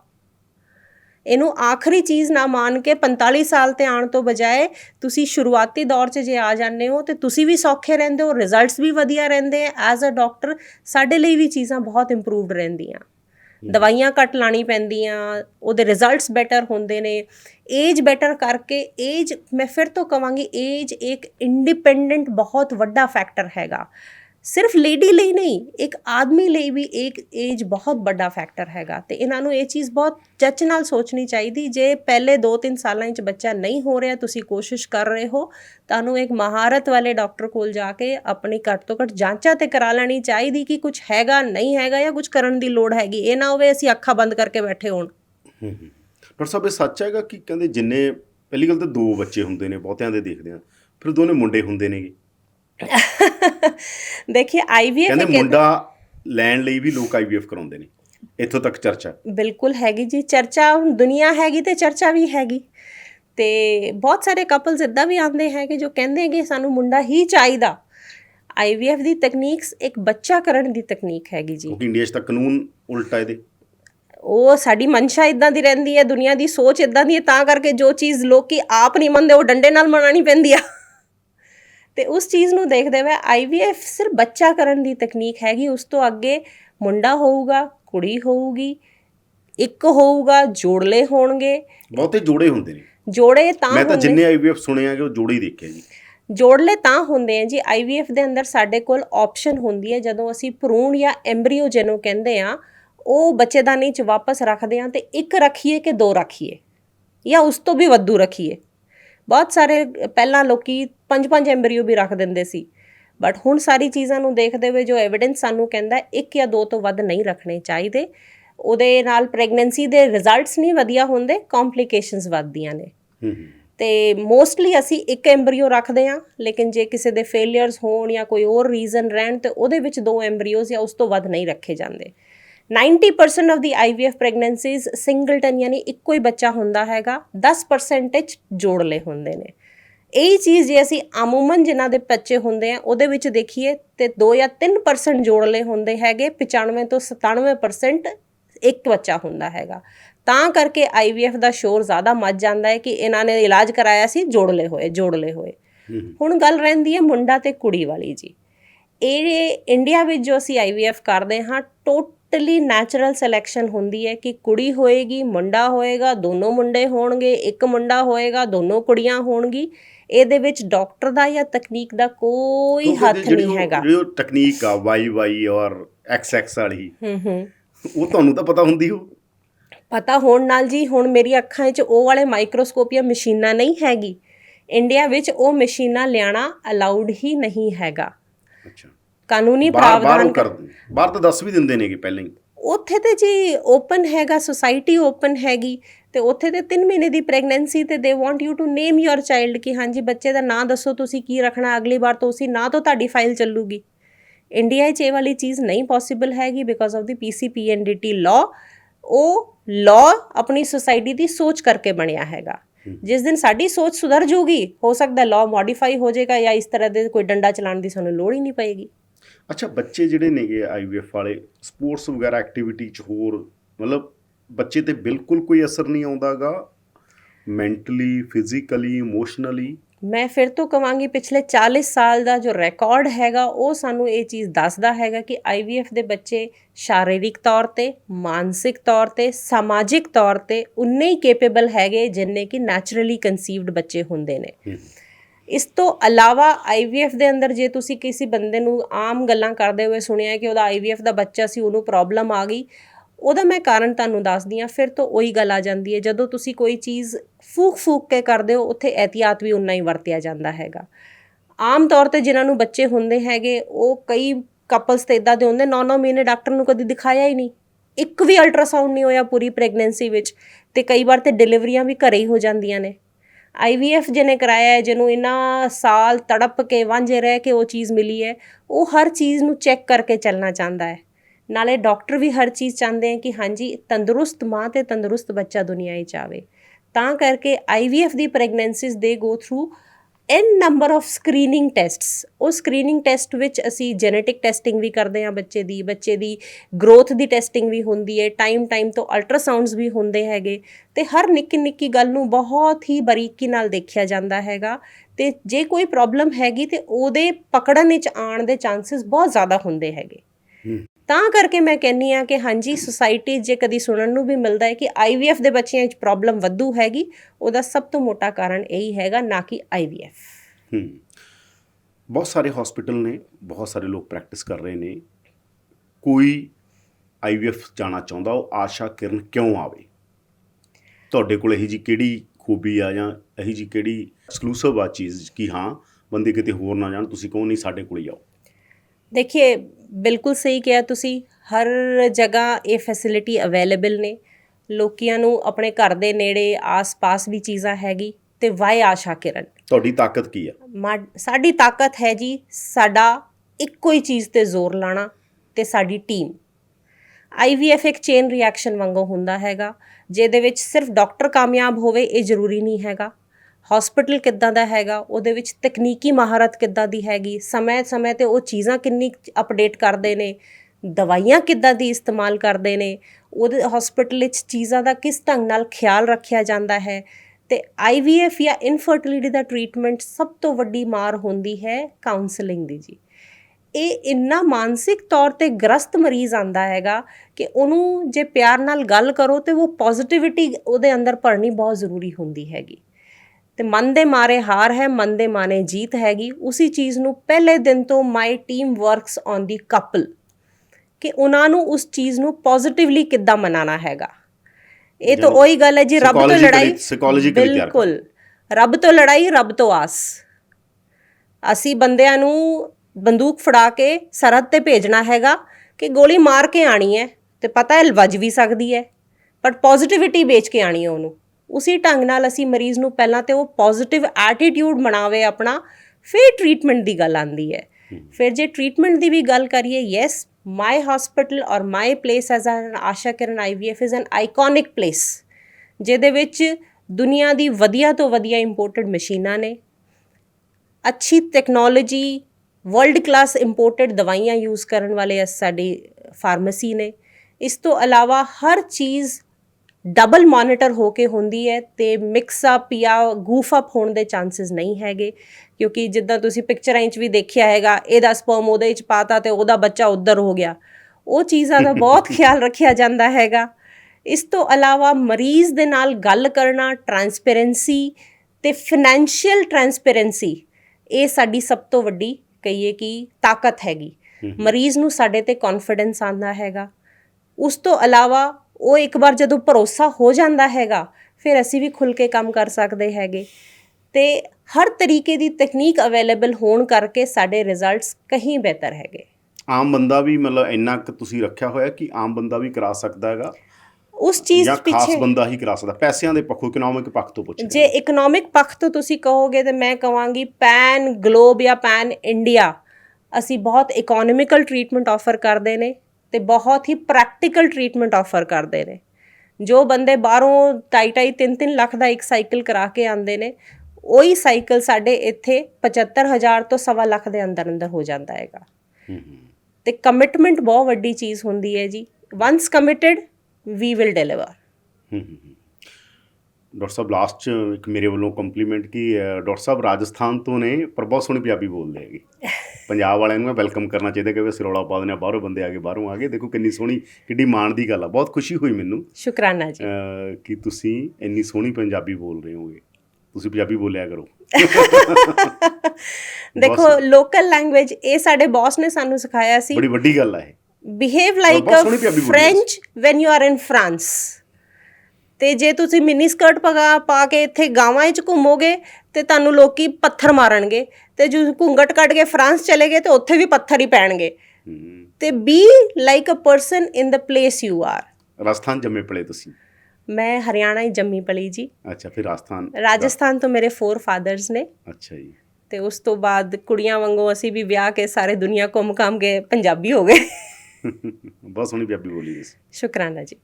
ਇਹਨੂੰ ਆਖਰੀ ਚੀਜ਼ ਨਾ ਮੰਨ ਕੇ 45 ਸਾਲ ਤੇ ਆਉਣ ਤੋਂ ਬਜਾਏ ਤੁਸੀਂ ਸ਼ੁਰੂਆਤੀ ਦੌਰ 'ਚ ਜੇ ਆ ਜਾਂਦੇ ਹੋ ਤੇ ਤੁਸੀਂ ਵੀ ਸੌਖੇ ਰਹਿੰਦੇ ਹੋ ਰਿਜ਼ਲਟਸ ਵੀ ਵਧੀਆ ਰਹਿੰਦੇ ਐਜ਼ ਅ ਡਾਕਟਰ ਸਾਡੇ ਲਈ ਵੀ ਚੀਜ਼ਾਂ ਬਹੁਤ ਇੰਪਰੂਵਡ ਰਹਿੰਦੀਆਂ। ਦਵਾਈਆਂ ਘੱਟ ਲਾਣੀ ਪੈਂਦੀਆਂ ਉਹਦੇ ਰਿਜ਼ਲਟਸ ਬੈਟਰ ਹੁੰਦੇ ਨੇ। ਏਜ ਬੈਟਰ ਕਰਕੇ ਏਜ ਮੈਂ ਫਿਰ ਤੋਂ ਕਵਾਂਗੀ ਏਜ ਇੱਕ ਇੰਡੀਪੈਂਡੈਂਟ ਬਹੁਤ ਵੱਡਾ ਫੈਕਟਰ ਹੈਗਾ। ਸਿਰਫ ਲੇਡੀ ਲਈ ਨਹੀਂ, ਇੱਕ ਆਦਮੀ ਲਈ ਵੀ ਇੱਕ ਏਜ ਬਹੁਤ ਵੱਡਾ ਫੈਕਟਰ ਹੈਗਾ ਤੇ ਇਹਨਾਂ ਨੂੰ ਇਹ ਚੀਜ਼ ਬਹੁਤ ਚੱਚ ਨਾਲ ਸੋਚਣੀ ਚਾਹੀਦੀ, ਜੇ ਪਹਿਲੇ 2-3 ਸਾਲਾਂ ਵਿੱਚ ਬੱਚਾ ਨਹੀਂ ਹੋ ਰਿਹਾ, ਤੁਸੀਂ ਕੋਸ਼ਿਸ਼ ਕਰ ਰਹੇ ਹੋ, ਤੁਹਾਨੂੰ ਇੱਕ ਮਹਾਰਤ ਵਾਲੇ ਡਾਕਟਰ ਕੋਲ ਜਾ ਕੇ ਆਪਣੀ ਘੱਟ ਤੋਂ ਘੱਟ ਜਾਂਚਾਂ ਤੇ ਕਰਾ ਲੈਣੀ ਚਾਹੀਦੀ ਕਿ ਕੁਝ ਹੈਗਾ, ਨਹੀਂ ਹੈਗਾ ਜਾਂ ਕੁਝ ਕਰਨ ਦੀ ਲੋੜ ਹੈਗੀ, ਇਹ ਨਾ ਹੋਵੇ ਅਸੀਂ ਅੱਖਾਂ ਬੰਦ ਕਰਕੇ ਬੈਠੇ ਹੋਣ ਹੂੰ ਹੂੰ। ਡਾਕਟਰ ਸਾਹਿਬ, ਇਹ ਸੱਚ ਹੈਗਾ ਕਿ ਕਹਿੰਦੇ ਜਿੰਨੇ, ਪਹਿਲੀ ਗੱਲ ਤਾਂ ਦੋ ਬੱਚੇ ਹੁੰਦੇ ਨੇ, ਬਹੁਤਿਆਂ ਦੇ ਦੇਖਦੇ ਆ ਫਿਰ ਦੋਨੇ ਮੁੰਡੇ ਹੁੰਦੇ ਨੇਗੇ ਦੇਖਿए ਆਈਵੀਐਫ ਕਹਿੰਦੇ ਮੁੰਡਾ ਲੈਣ ਲਈ ਵੀ ਲੋਕ ਆਈਵੀਐਫ ਕਰਾਉਂਦੇ ਨੇ। ਇੱਥੋਂ ਤੱਕ ਚਰਚਾ। ਬਿਲਕੁਲ ਹੈਗੀ ਜੀ। ਚਰਚਾ ਹੁਣ ਦੁਨੀਆ ਹੈਗੀ ਤੇ ਚਰਚਾ ਵੀ ਹੈਗੀ। ਤੇ ਬਹੁਤ ਸਾਰੇ ਕਪਲਸ ਇਦਾਂ ਵੀ ਆਉਂਦੇ ਹੈਗੇ ਜੋ ਕਹਿੰਦੇ ਕਿ ਸਾਨੂੰ ਮੁੰਡਾ ਹੀ ਚਾਹੀਦਾ। ਆਈਵੀਐਫ ਦੀ ਟੈਕਨੀਕਸ ਇੱਕ ਬੱਚਾ ਕਰਨ ਦੀ ਤਕਨੀਕ ਹੈਗੀ ਜੀ। ਕਿਉਂਕਿ ਇੰਡੀਆ 'ਚ ਤਾਂ ਕਾਨੂੰਨ ਉਲਟਾ ਇਹਦੇ। ਉਹ ਸਾਡੀ ਮਨਸ਼ਾ ਇਦਾਂ ਦੀ ਰਹਿੰਦੀ ਹੈ ਦੁਨੀਆ ਦੀ ਸੋਚ ਇਦਾਂ ਦੀ ਹੈ ਤਾਂ ਕਰਕੇ ਜੋ ਚੀਜ਼ ਲੋਕੀ ਆਪ ਨਹੀਂ ਮੰਨਦੇ ਉਹ ਡੰਡੇ ਨਾਲ ਮਨਾਣੀ ਪੈਂਦੀ ਆ। ਤੇ ਉਸ ਚੀਜ਼ ਨੂੰ ਦੇਖਦੇ ਹੋਏ ਆਈਵੀਐਫ ਸਿਰਫ ਬੱਚਾ ਕਰਨ ਦੀ ਤਕਨੀਕ ਹੈਗੀ ਉਸ ਤੋਂ ਅੱਗੇ ਮੁੰਡਾ ਹੋਊਗਾ ਕੁੜੀ ਹੋਊਗੀ ਇੱਕ ਹੋਊਗਾ ਜੋੜਲੇ ਹੋਣਗੇ। ਬਹੁਤੇ ਜੋੜੇ ਹੁੰਦੇ ਨੇ। ਜੋੜੇ ਤਾਂ ਮੈਂ ਤਾਂ ਜਿੰਨੇ ਆਈਵੀਐਫ ਸੁਣੇ ਆਗੇ ਉਹ ਜੋੜੇ ਹੀ ਦੇਖੇ ਜੀ। ਜੋੜਲੇ ਤਾਂ ਹੁੰਦੇ ਆ ਜੀ। ਆਈਵੀਐਫ ਦੇ ਅੰਦਰ ਸਾਡੇ ਕੋਲ ਆਪਸ਼ਨ ਹੁੰਦੀ ਹੈ ਜਦੋਂ ਅਸੀਂ ਭਰੂਣ ਜਾਂ ਐਮਬ੍ਰੀਓ ਜਿਹਨੂੰ ਕਹਿੰਦੇ ਆ ਉਹ ਬੱਚੇਦਾਨੀ ਚ ਵਾਪਸ ਰੱਖਦੇ ਆ ਤੇ ਇੱਕ ਰੱਖੀਏ ਕਿ ਦੋ ਰੱਖੀਏ? ਜਾਂ ਉਸ ਤੋਂ ਵੀ ਵੱਧੂ ਰੱਖੀਏ? ਬਹੁਤ ਸਾਰੇ ਪਹਿਲਾਂ ਲੋਕੀ ਪੰਜ ਪੰਜ ਐਮਬ੍ਰੀਓ ਵੀ ਰੱਖ ਦਿੰਦੇ ਸੀ। ਬਟ ਹੁਣ ਸਾਰੀ ਚੀਜ਼ਾਂ ਨੂੰ ਦੇਖਦੇ ਹੋਏ ਜੋ ਐਵੀਡੈਂਸ ਸਾਨੂੰ ਕਹਿੰਦਾ ਇੱਕ ਜਾਂ ਦੋ ਤੋਂ ਵੱਧ ਨਹੀਂ ਰੱਖਣੇ ਚਾਹੀਦੇ। ਉਹਦੇ ਨਾਲ ਪ੍ਰੈਗਨੈਂਸੀ ਦੇ ਰਿਜ਼ਲਟਸ ਨਹੀਂ ਵਧੀਆ ਹੁੰਦੇ ਕੰਪਲਿਕੇਸ਼ਨਸ ਵੱਧਦੀਆਂ ਨੇ। ਤੇ ਮੋਸਟਲੀ ਅਸੀਂ ਇੱਕ ਐਮਬ੍ਰੀਓ ਰੱਖਦੇ ਹਾਂ ਲੇਕਿਨ ਜੇ ਕਿਸੇ ਦੇ ਫੇਲਿਅਰਸ ਹੋਣ ਜਾਂ ਕੋਈ ਹੋਰ ਰੀਜ਼ਨ ਰਹਿਣ ਤੇ ਉਹਦੇ ਵਿੱਚ ਦੋ ਐਮਬ੍ਰੀਓਜ਼ ਜਾਂ ਉਸ ਤੋਂ ਵੱਧ ਨਹੀਂ ਰੱਖੇ ਜਾਂਦੇ। 90% ਆਫ ਦੀ ਆਈਵੀਐਫ ਪ੍ਰੈਗਨੈਂਸੀਜ਼ ਸਿੰਗਲਟਨ ਯਾਨੀ ਇੱਕੋ ਹੀ ਬੱਚਾ ਹੁੰਦਾ ਹੈਗਾ 10% ਵਿੱਚ ਜੋੜਲੇ ਹੁੰਦੇ ਨੇ। ਇਹ ਚੀਜ਼ ਜੇ ਅਸੀਂ ਆਮੂਮਨ ਜਿਨ੍ਹਾਂ ਦੇ ਬੱਚੇ ਹੁੰਦੇ ਆ ਉਹਦੇ ਵਿੱਚ ਦੇਖੀਏ ਤੇ 2 ਜਾਂ 3% ਜੋੜਲੇ ਹੁੰਦੇ ਹੈਗੇ 95 ਤੋਂ 97% ਇੱਕ ਬੱਚਾ ਹੁੰਦਾ ਹੈਗਾ। ਤਾਂ ਕਰਕੇ ਆਈਵੀਐਫ ਦਾ ਸ਼ੋਰ ਜ਼ਿਆਦਾ ਮੱਚ ਜਾਂਦਾ ਹੈ ਕਿ ਇਹਨਾਂ ਨੇ ਇਲਾਜ ਕਰਾਇਆ ਸੀ ਜੋੜਲੇ ਹੋਏ ਜੋੜਲੇ ਹੋਏ। ਹੁਣ ਗੱਲ ਰਹਿੰਦੀ ਹੈ ਮੁੰਡਾ ਤੇ ਕੁੜੀ ਵਾਲੀ ਜੀ। ਇਹ ਇੰਡੀਆ ਵਿੱਚ ਜੋ ਅਸੀਂ ਆਈਵੀਐਫ ਕਰਦੇ ਹਾਂ ਟੋਟਲੀ ਨੈਚੁਰਲ ਸਿਲੈਕਸ਼ਨ ਹੁੰਦੀ ਹੈ ਕਿ ਕੁੜੀ ਹੋਏਗੀ ਮੁੰਡਾ ਹੋਏਗਾ ਦੋਨੋਂ ਮੁੰਡੇ ਹੋਣਗੇ ਇੱਕ ਮੁੰਡਾ ਹੋਏਗਾ ਦੋਨੋਂ ਕੁੜੀਆਂ ਹੋਣਗੀ। ਇਹਦੇ ਵਿੱਚ ਡਾਕਟਰ ਦਾ ਜਾਂ ਤਕਨੀਕ ਦਾ ਕੋਈ ਹੱਥ ਨਹੀਂ ਹੈਗਾ। ਜਿਹੜੀ ਉਹ ਟੈਕਨੀਕ ਆ ਵਾਈ ਵਾਈ ਔਰ ਐਕਸ ਐਕਸ ਵਾਲੀ ਹੂੰ ਹੂੰ। ਉਹ ਤੁਹਾਨੂੰ ਤਾਂ ਪਤਾ ਹੁੰਦੀ ਹੋ ਪਤਾ ਹੋਣ ਨਾਲ ਜੀ ਹੁਣ ਮੇਰੀ ਅੱਖਾਂ 'ਚ ਉਹ ਵਾਲੇ ਮਾਈਕਰੋਸਕੋਪ ਜਾਂ ਮਸ਼ੀਨਾਂ ਨਹੀਂ ਹੈਗੀ। ਇੰਡੀਆ ਵਿੱਚ ਉਹ ਮਸ਼ੀਨਾਂ ਲਿਆਣਾ ਅਲਾਉਡ ਹੀ ਨਹੀਂ ਹੈਗਾ। ਅੱਛਾ। ਕਾਨੂੰਨੀ ਪ੍ਰਾਵਧਾਨ ਕਰ ਬਾਹਰ ਤਾਂ ਦੱਸ ਵੀ ਦਿੰਦੇ ਨੇਗੇ ਪਹਿਲਾਂ ਹੀ। ਉੱਥੇ ਤੇ ਜੀ ਓਪਨ ਹੈਗਾ ਸੁਸਾਇਟੀ ਓਪਨ ਹੈਗੀ ਤੇ ਉੱਥੇ ਤੇ 3 ਮਹੀਨੇ ਦੀ ਪ੍ਰੈਗਨੈਂਸੀ ਤੇ they want you to name your child ਕਿ ਹਾਂਜੀ ਬੱਚੇ ਦਾ ਨਾਂ ਦੱਸੋ ਤੁਸੀਂ ਕੀ ਰੱਖਣਾ ਅਗਲੀ ਵਾਰ ਤੋਂ ਉਸੇ ਨਾਂ ਤੋਂ ਤੁਹਾਡੀ ਫਾਈਲ ਚੱਲੂਗੀ। ਇੰਡੀਆ 'ਚ ਇਹ ਵਾਲੀ ਚੀਜ਼ ਨਹੀਂ ਪੋਸੀਬਲ ਹੈਗੀ because of the PCPNDT law ਉਹ ਲਾਅ ਆਪਣੀ ਸੁਸਾਇਟੀ ਦੀ ਸੋਚ ਕਰਕੇ ਬਣਿਆ ਹੈਗਾ। ਜਿਸ ਦਿਨ ਸਾਡੀ ਸੋਚ ਸੁਧਰ ਜੂਗੀ ਹੋ ਸਕਦਾ ਲਾਅ ਮੋਡੀਫਾਈ ਹੋ ਜਾਏਗਾ ਜਾਂ ਇਸ ਤਰ੍ਹਾਂ ਦੇ ਕੋਈ ਡੰਡਾ ਚਲਾਉਣ ਦੀ ਸਾਨੂੰ ਲੋੜ ਹੀ ਨਹੀਂ ਪਏਗੀ। ਅੱਛਾ ਬੱਚੇ ਜਿਹੜੇ ਨੇਗੇ ਆਈਵੀਐਫ ਵਾਲੇ ਸਪੋਰਟਸ ਵਗੈਰਾ ਐਕਟੀਵਿਟੀ ਚ ਹੋਰ ਮਤਲਬ ਬੱਚੇ ਤੇ ਬਿਲਕੁਲ ਕੋਈ ਅਸਰ ਨਹੀਂ ਆਉਂਦਾਗਾ? ਮੈਂਟਲੀ ਫਿਜ਼ੀਕਲੀ ਇਮੋਸ਼ਨਲੀ ਮੈਂ ਫਿਰ ਤੋਂ ਕਵਾਂਗੀ ਪਿਛਲੇ 40 ਸਾਲ ਦਾ ਜੋ ਰਿਕਾਰਡ ਹੈਗਾ ਉਹ ਸਾਨੂੰ ਇਹ ਚੀਜ਼ ਦੱਸਦਾ ਹੈਗਾ ਕਿ ਆਈਵੀਐਫ ਦੇ ਬੱਚੇ ਸ਼ਾਰੀਰਿਕ ਤੌਰ ਤੇ ਮਾਨਸਿਕ ਤੌਰ ਤੇ ਸਮਾਜਿਕ ਤੌਰ ਤੇ ਉਨੇ ਹੀ ਕੈਪੇਬਲ ਹੈਗੇ ਜਿੰਨੇ ਕਿ ਨੈਚੁਰਲੀ ਕਨਸੀਵਡ ਬੱਚੇ ਹੁੰਦੇ ਨੇ। ਇਸ ਤੋਂ ਇਲਾਵਾ ਆਈਵੀਐਫ ਦੇ ਅੰਦਰ ਜੇ ਤੁਸੀਂ ਕਿਸੇ ਬੰਦੇ ਨੂੰ ਆਮ ਗੱਲਾਂ ਕਰਦੇ ਹੋਏ ਸੁਣਿਆ ਕਿ ਉਹਦਾ ਆਈਵੀਐਫ ਦਾ ਬੱਚਾ ਸੀ, ਉਹਨੂੰ ਪ੍ਰੋਬਲਮ ਆ ਗਈ, ਉਹਦਾ ਮੈਂ ਕਾਰਨ ਤੁਹਾਨੂੰ ਦੱਸਦੀ ਹਾਂ, ਫਿਰ ਤੋਂ ਉਹੀ ਗੱਲ ਆ ਜਾਂਦੀ ਹੈ। ਜਦੋਂ ਤੁਸੀਂ ਕੋਈ ਚੀਜ਼ ਫੂਕ ਫੂਕ ਕੇ ਕਰਦੇ ਹੋ, ਉੱਥੇ ਇਹਤਿਆਤ ਵੀ ਉਨਾ ਹੀ ਵਰਤਿਆ ਜਾਂਦਾ ਹੈਗਾ। ਆਮ ਤੌਰ ਤੇ ਜਿਨ੍ਹਾਂ ਨੂੰ ਬੱਚੇ ਹੁੰਦੇ ਹੈਗੇ, ਉਹ ਕਈ ਕਪਲਸ ਤੇ ਇਦਾਂ ਦੇ ਹੁੰਦੇ 9-9 ਮਹੀਨੇ ਡਾਕਟਰ ਨੂੰ ਕਦੀ ਦਿਖਾਇਆ ਹੀ ਨਹੀਂ। ਇੱਕ ਵੀ ਅਲਟਰਾਸਾਊਂਡ ਨਹੀਂ ਹੋਇਆ ਪੂਰੀ ਪ੍ਰੈਗਨੈਂਸੀ ਵਿੱਚ, ਤੇ ਕਈ ਵਾਰ ਤੇ ਡਿਲੀਵਰੀਆਂ ਵੀ ਘਰੇ ਹੀ ਹੋ ਜਾਂਦੀਆਂ ਨੇ। ਆਈਵੀਐਫ ਜਿਹਨੇ ਕਰਾਇਆ ਹੈ, ਜਿਹਨੂੰ ਇਨਾ ਸਾਲ ਤੜਪ ਕੇ, ਵਾਂਝੇ ਰਹਿ ਕੇ ਉਹ ਚੀਜ਼ ਮਿਲੀ ਹੈ, ਉਹ ਹਰ ਚੀਜ਼ ਨੂੰ ਚੈੱਕ ਕਰਕੇ ਚੱਲਣਾ ਚਾਹੁੰਦਾ ਹੈ। ਨਾਲੇ ਡਾਕਟਰ ਵੀ ਹਰ ਚੀਜ਼ ਚਾਹੁੰਦੇ ਹੈ ਕਿ ਹਾਂਜੀ, ਤੰਦਰੁਸਤ ਮਾਂ ਤੇ ਤੰਦਰੁਸਤ ਬੱਚਾ ਦੁਨੀਆ 'ਚ ਆਵੇ। ਤਾਂ ਕਰਕੇ ਆਈਵੀਐਫ ਦੀ ਪ੍ਰੈਗਨੈਂਸੀਜ਼ ਦੇ go through an number of screening tests ਉਹ ਸਕਰੀਨਿੰਗ ਟੈਸਟ ਵਿੱਚ ਅਸੀਂ ਜੈਨੇਟਿਕ ਟੈਸਟਿੰਗ ਵੀ ਕਰਦੇ ਹਾਂ ਬੱਚੇ ਦੀ ਬੱਚੇ ਦੀ ਗਰੋਥ ਦੀ ਟੈਸਟਿੰਗ ਵੀ ਹੁੰਦੀ ਹੈ ਟਾਈਮ ਟਾਈਮ ਤੋਂ ਅਲਟਰਾਸਾਊਂਡਸ ਵੀ ਹੁੰਦੇ ਹੈਗੇ ਤੇ ਹਰ ਨਿੱਕੀ ਨਿੱਕੀ ਗੱਲ ਨੂੰ ਬਹੁਤ ਹੀ ਬਰੀਕੀ ਨਾਲ ਦੇਖਿਆ ਜਾਂਦਾ ਹੈਗਾ ਤੇ ਜੇ ਕੋਈ ਪ੍ਰੋਬਲਮ ਹੈਗੀ ਤੇ ਉਹਦੇ ਪਕੜਨ ਵਿੱਚ ਆਉਣ ਦੇ ਚਾਂਸਸ ਬਹੁਤ ਜ਼ਿਆਦਾ ਹੁੰਦੇ ਹੈਗੇ। ਤਾਂ ਕਰਕੇ ਮੈਂ ਕਹਿੰਨੀ ਆ ਕਿ ਹਾਂਜੀ ਸੁਸਾਇਟੀ ਜੇ ਕਦੀ ਸੁਣਨ ਨੂੰ ਵੀ ਮਿਲਦਾ ਹੈ ਕਿ ਆਈਵੀਐਫ ਦੇ ਬੱਚਿਆਂ ਵਿੱਚ ਪ੍ਰੋਬਲਮ ਵੱਧੂ ਹੈਗੀ, ਉਹਦਾ ਸਭ ਤੋਂ ਮੋਟਾ ਕਾਰਨ ਇਹੀ ਹੈਗਾ ਨਾ ਕਿ ਆਈਵੀਐਫ ਹੂੰ। ਬਹੁਤ ਸਾਰੇ ਹਸਪੀਟਲ ਨੇ, ਬਹੁਤ ਸਾਰੇ ਲੋਕ ਪ੍ਰੈਕਟਿਸ ਕਰ ਰਹੇ ਨੇ। ਕੋਈ ਆਈਵੀਐਫ ਜਾਣਾ ਚਾਹੁੰਦਾ, ਉਹ ਆਸ਼ਾ ਕਿਰਨ ਕਿਉਂ ਆਵੇ? ਤੁਹਾਡੇ ਕੋਲ ਇਹੀ ਜੀ ਕਿਹੜੀ ਖੂਬੀ ਆ ਜਾਂ ਇਹੀ ਜੀ ਕਿਹੜੀ ਐਕਸਕਲੂਸਿਵ ਆ ਚੀਜ਼ ਕਿ ਹਾਂ, ਬੰਦੇ ਕਿਤੇ ਹੋਰ ਨਾ ਜਾਣ, ਤੁਸੀਂ ਕਹੋ ਨਹੀਂ ਸਾਡੇ ਕੋਲ ਹੀ ਆਓ? ਦੇਖਿਏ ਬਿਲਕੁਲ ਸਹੀ ਕਿਹਾ ਤੁਸੀਂ। ਹਰ ਜਗ੍ਹਾ ਇਹ ਫੈਸਿਲਿਟੀ ਅਵੇਲੇਬਲ ਨੇ। ਲੋਕੀਆਂ ਨੂੰ ਆਪਣੇ ਘਰ ਦੇ ਨੇੜੇ ਆਸ-ਪਾਸ ਵੀ ਚੀਜ਼ਾਂ ਹੈਗੀ ਤੇ ਵਾਏ ਆਸ਼ਾ ਕਿਰਨ। ਤੁਹਾਡੀ ਤਾਕਤ ਕੀ ਆ? ਸਾਡੀ ਤਾਕਤ ਹੈ ਜੀ ਸਾਡਾ ਇੱਕੋ ਹੀ ਚੀਜ਼ ਤੇ ਜ਼ੋਰ ਲਾਣਾ ਤੇ ਸਾਡੀ ਟੀਮ। ਆਈਵੀਐਫ ਇੱਕ ਚੇਨ ਰਿਐਕਸ਼ਨ ਵਾਂਗੂ ਹੁੰਦਾ ਹੈਗਾ। ਜਿਹਦੇ ਵਿੱਚ ਸਿਰਫ ਡਾਕਟਰ ਕਾਮਯਾਬ ਹੋਵੇ ਇਹ ਜ਼ਰੂਰੀ ਨਹੀਂ ਹੈਗਾ। ਹਸਪੀਟਲ ਕਿੱਦਾਂ ਦਾ ਹੈਗਾ, ਉਹਦੇ ਵਿੱਚ ਤਕਨੀਕੀ ਮਹਾਰਤ ਕਿੱਦਾਂ ਦੀ ਹੈਗੀ ਸਮੇਂ-ਸਮੇਂ ਤੇ ਉਹ ਚੀਜ਼ਾਂ ਕਿੰਨੀ ਅਪਡੇਟ ਕਰਦੇ ਨੇ, ਦਵਾਈਆਂ ਕਿੱਦਾਂ ਦੀ ਇਸਤੇਮਾਲ ਕਰਦੇ ਨੇ, ਉਹਦੇ ਹਸਪੀਟਲ ਵਿੱਚ ਚੀਜ਼ਾਂ ਦਾ ਕਿਸ ਢੰਗ ਨਾਲ ਖਿਆਲ ਰੱਖਿਆ ਜਾਂਦਾ ਹੈ, ਤੇ ਆਈਵੀਐਫ ਜਾਂ ਇਨਫਰਟਿਲਿਟੀ ਦਾ ਟ੍ਰੀਟਮੈਂਟ ਸਭ ਤੋਂ ਵੱਡੀ ਮਾਰ ਹੁੰਦੀ ਹੈ ਕਾਉਂਸਲਿੰਗ ਦੀ ਜੀ। ਇਹ ਇੰਨਾ ਮਾਨਸਿਕ ਤੌਰ ਤੇ ਗ੍ਰਸਤ ਮਰੀਜ਼ ਆਂਦਾ ਹੈਗਾ ਕਿ ਉਹਨੂੰ ਜੇ ਪਿਆਰ ਨਾਲ ਗੱਲ ਕਰੋ ਤੇ ਉਹ ਪੋਜ਼ਿਟਿਵਿਟੀ ਉਹਦੇ ਅੰਦਰ ਭਰਨੀ ਬਹੁਤ ਜ਼ਰੂਰੀ ਹੁੰਦੀ ਹੈਗੀ। ਤੇ ਮਨ ਦੇ ਮਾਰੇ ਹਾਰ ਹੈ ਮਨ ਦੇ ਮਾਨੇ ਜੀਤ ਹੈਗੀ। ਉਸੇ ਚੀਜ਼ ਨੂੰ ਪਹਿਲੇ ਦਿਨ ਤੋਂ my team works on the couple ਕਿ ਉਹਨਾਂ ਨੂੰ ਉਸ ਚੀਜ਼ ਨੂੰ ਪੋਜ਼ਿਟਿਵਲੀ ਕਿੱਦਾਂ ਮਨਾਣਾ ਹੈਗਾ। ਇਹ ਤਾਂ ਉਹੀ ਗੱਲ ਹੈ ਜੀ ਰੱਬ ਤੋਂ ਲੜਾਈ ਕਰਨਾ। ਬਿਲਕੁਲ। ਰੱਬ ਤੋਂ ਲੜਾਈ ਰੱਬ ਤੋਂ ਆਸ। ਅਸੀਂ ਬੰਦਿਆਂ ਨੂੰ ਬੰਦੂਕ ਫੜਾ ਕੇ ਸਰਹੱਦ ਤੇ ਭੇਜਣਾ ਹੈਗਾ ਕਿ ਗੋਲੀ ਮਾਰ ਕੇ ਆਣੀ ਹੈ ਤੇ ਪਤਾ ਹੈ ਵੱਜ ਵੀ ਸਕਦੀ ਹੈ ਪਰ ਪੋਜ਼ਿਟਿਵਿਟੀ ਵੇਚ ਕੇ ਆਣੀ ਹੈ ਉਹਨੂੰ। ਉਸੇ ਢੰਗ ਨਾਲ ਅਸੀਂ ਮਰੀਜ਼ ਨੂੰ ਪਹਿਲਾਂ ਤੇ ਉਹ ਪੋਜ਼ਿਟਿਵ ਐਟੀਟਿਊਡ ਬਣਾਵੇ ਆਪਣਾ ਫਿਰ ਟ੍ਰੀਟਮੈਂਟ ਦੀ ਗੱਲ ਆਂਦੀ ਹੈ। ਫਿਰ ਜੇ ਟ੍ਰੀਟਮੈਂਟ ਦੀ ਵੀ ਗੱਲ ਕਰੀਏ yes my hospital or my place as an Asha Kiran IVF is an iconic place ਜਿਹਦੇ ਵਿੱਚ ਦੁਨੀਆ ਦੀ ਵਧੀਆ ਤੋਂ ਵਧੀਆ ਇੰਪੋਰਟਡ ਮਸ਼ੀਨਾਂ ਨੇ ਅੱਛੀ ਟੈਕਨੋਲੋਜੀ ਵਰਲਡ ਕਲਾਸ ਇੰਪੋਰਟਡ ਦਵਾਈਆਂ ਯੂਜ਼ ਕਰਨ ਵਾਲੇ ਸਾਡੀ ਫਾਰਮੇਸੀ ਨੇ। ਇਸ ਤੋਂ ਇਲਾਵਾ ਹਰ ਚੀਜ਼ ਡਬਲ ਮੋਨੀਟਰ ਹੋ ਕੇ ਹੁੰਦੀ ਹੈ ਤੇ ਮਿਕਸ ਅਪ ਜਾਂ ਗੂਫ ਅਪ ਹੋਣ ਦੇ ਚਾਂਸਸ ਨਹੀਂ ਹੈਗੇ ਕਿਉਂਕਿ ਜਿੱਦਾਂ ਤੁਸੀਂ ਪਿਕਚਰਾਂ 'ਚ ਵੀ ਦੇਖਿਆ ਹੈਗਾ ਇਹਦਾ ਸਪਰਮ ਉਹਦੇ 'ਚ ਪਾਤਾ ਤੇ ਉਹਦਾ ਬੱਚਾ ਉੱਧਰ ਹੋ ਗਿਆ। ਉਹ ਚੀਜ਼ਾਂ ਦਾ ਬਹੁਤ ਖਿਆਲ ਰੱਖਿਆ ਜਾਂਦਾ ਹੈਗਾ। ਇਸ ਤੋਂ ਇਲਾਵਾ ਮਰੀਜ਼ ਦੇ ਨਾਲ ਗੱਲ ਕਰਨਾ ਟਰਾਂਸਪੇਰੈਂਸੀ ਤੇ ਫਾਈਨੈਂਸ਼ੀਅਲ ਟਰਾਂਸਪੇਰੈਂਸੀ ਇਹ ਸਾਡੀ ਸਭ ਤੋਂ ਵੱਡੀ ਕਹੀਏ ਕਿ ਤਾਕਤ ਹੈਗੀ। ਮਰੀਜ਼ ਨੂੰ ਸਾਡੇ ਤੇ ਕੌਨਫੀਡੈਂਸ ਆਂਦਾ ਹੈਗਾ। ਉਸ ਤੋਂ ਇਲਾਵਾ ਉਹ ਇੱਕ ਵਾਰ ਜਦੋਂ ਭਰੋਸਾ ਹੋ ਜਾਂਦਾ ਹੈਗਾ ਫਿਰ ਅਸੀਂ ਵੀ ਖੁੱਲ ਕੇ ਕੰਮ ਕਰ ਸਕਦੇ ਹੈਗੇ। ਤੇ ਹਰ ਤਰੀਕੇ ਦੀ ਤਕਨੀਕ ਅਵੇਲੇਬਲ ਹੋਣ ਕਰਕੇ ਸਾਡੇ ਰਿਜ਼ਲਟਸ ਕਹੀਂ ਬਿਹਤਰ ਹੈਗੇ। ਆਮ ਬੰਦਾ ਵੀ ਮਤਲਬ ਇੰਨਾ ਕੁ ਤੁਸੀਂ ਰੱਖਿਆ ਹੋਇਆ ਕਿ ਆਮ ਬੰਦਾ ਵੀ ਕਰਾ ਸਕਦਾ ਹੈਗਾ? ਉਸ ਚੀਜ਼ ਜਾਂ ਖਾਸ ਪਿੱਛੇ ਬੰਦਾ ਹੀ ਕਰਾ ਸਕਦਾ? ਪੈਸਿਆਂ ਦੇ ਪੱਖੋਂ ਇਕਨੋਮਿਕ ਪੱਖ ਤੋਂ ਪੁੱਛ ਜੇ ਇਕਨੋਮਿਕ ਪੱਖ ਤੋਂ ਤੁਸੀਂ ਕਹੋਗੇ ਤੇ ਮੈਂ ਕਵਾਂਗੀ ਪੈਨ ਗਲੋਬ ਜਾਂ ਪੈਨ ਇੰਡੀਆ ਅਸੀਂ ਬਹੁਤ ਇਕਨੋਮਿਕਲ ਟ੍ਰੀਟਮੈਂਟ ਆਫਰ ਕਰਦੇ ਨੇ। ਤੇ ਬਹੁਤ ਹੀ ਪ੍ਰੈਕਟੀਕਲ ਟ੍ਰੀਟਮੈਂਟ ਆਫਰ ਕਰਦੇ ਨੇ। ਜੋ ਬੰਦੇ ਬਾਹਰੋਂ 2.5 3-3 ਲੱਖ ਦਾ ਇੱਕ ਸਾਈਕਲ ਕਰਾ ਕੇ ਆਉਂਦੇ ਨੇ ਉਹੀ ਸਾਈਕਲ ਸਾਡੇ ਇੱਥੇ 75000 ਤੋਂ ਸਵਾ ਲੱਖ ਦੇ ਅੰਦਰ ਅੰਦਰ ਹੋ ਜਾਂਦਾ ਹੈਗਾ। ਤੇ ਕਮਿਟਮੈਂਟ ਬਹੁਤ ਵੱਡੀ ਚੀਜ਼ ਹੁੰਦੀ ਹੈ ਜੀ। Once committed we will deliver. Doctor Sahib last ਚ ਇੱਕ ਮੇਰੇ ਵੱਲੋਂ ਕੰਪਲੀਮੈਂਟ ਕੀ ਡਾਕਟਰ ਸਾਹਿਬ ਰਾਜਸਥਾਨ ਤੋਂ ਨੇ ਪਰ ਬਹੁਤ ਸੋਹਣੀ ਪੰਜਾਬੀ ਬੋਲਦੇ ਹੈਗੇ। ਪੰਜਾਬ ਵਾਲਿਆਂ ਨੂੰ ਮੈਂ ਵੈਲਕਮ ਕਰਨਾ ਚਾਹੀਦਾ ਕਿ ਵੀ ਅਸੀਂ ਰੌਲਾ ਪਾ ਦਿੰਦੇ ਹਾਂ ਬਾਹਰੋਂ ਬੰਦੇ ਆ ਗਏ ਬਾਹਰੋਂ ਆ ਗਏ। ਦੇਖੋ ਕਿੰਨੀ ਸੋਹਣੀ ਕਿੱਡੀ ਮਾਣ ਦੀ ਗੱਲ ਆ। ਬਹੁਤ ਖੁਸ਼ੀ ਹੋਈ ਮੈਨੂੰ। ਸ਼ੁਕਰਾਨਾ ਜੀ। ਕਿ ਤੁਸੀਂ ਇੰਨੀ ਸੋਹਣੀ ਪੰਜਾਬੀ ਬੋਲ ਰਹੇ ਹੋਗੇ। ਤੁਸੀਂ ਪੰਜਾਬੀ ਬੋਲਿਆ ਕਰੋ। ਦੇਖੋ ਲੋਕਲ ਲੈਂਗੁਏਜ ਇਹ ਸਾਡੇ ਬੌਸ ਨੇ ਸਾਨੂੰ ਸਿਖਾਇਆ ਸੀ। ਬੜੀ ਵੱਡੀ ਗੱਲ ਆ ਇਹ। Behave like a French when you are in France ਤੇ ਜੇ ਤੁਸੀਂ ਮਿਨੀ ਸਕਰਟ ਪਗਾ ਪਾ ਕੇ ਇੱਥੇ ਗਾਵਾਂ 'ਚ ਘੁੰਮੋਗੇ ਤੇ ਤੁਹਾਨੂੰ ਲੋਕੀ ਪੱਥਰ ਮਾਰਨਗੇ। ਤੇ ਜੋ ਘੁੰਗਟ ਕੱਢ ਕੇ ਫਰਾਂਸ ਚਲੇ ਗਏ ਤੇ ਉੱਥੇ ਵੀ ਪੱਥਰ ਹੀ ਪੈਣਗੇ। ਤੇ be like a person in the place you are Rajasthan ਜੰਮੇ ਪਲੇ ਤੁਸੀਂ? ਮੈਂ ਹਰਿਆਣਾ ਹੀ ਜੰਮੀ ਪਲੀ ਜੀ। ਅੱਛਾ ਫਿਰ ਰਾਜਸਥਾਨ ਰਾਜਸਥਾਨ ਤੋਂ ਮੇਰੇ ਫੋਰ ਫਾਦਰਸ ਨੇ। ਅੱਛਾ ਜੀ। ਤੇ ਉਸ ਤੋਂ ਬਾਅਦ ਕੁੜੀਆਂ ਵਾਂਗੂ ਅਸੀਂ ਵੀ ਵਿਆਹ ਕੇ ਸਾਰੇ ਦੁਨੀਆ ਘੁੰਮ ਘਾਮ ਕੇ ਪੰਜਾਬੀ ਹੋ ਗਏ। ਬਹੁਤ ਸੋਹਣੀ ਪੰਜਾਬੀ ਬੋਲੀ ਤੁਸੀਂ। ਸ਼ੁਕਰਾਨਾ ਜੀ।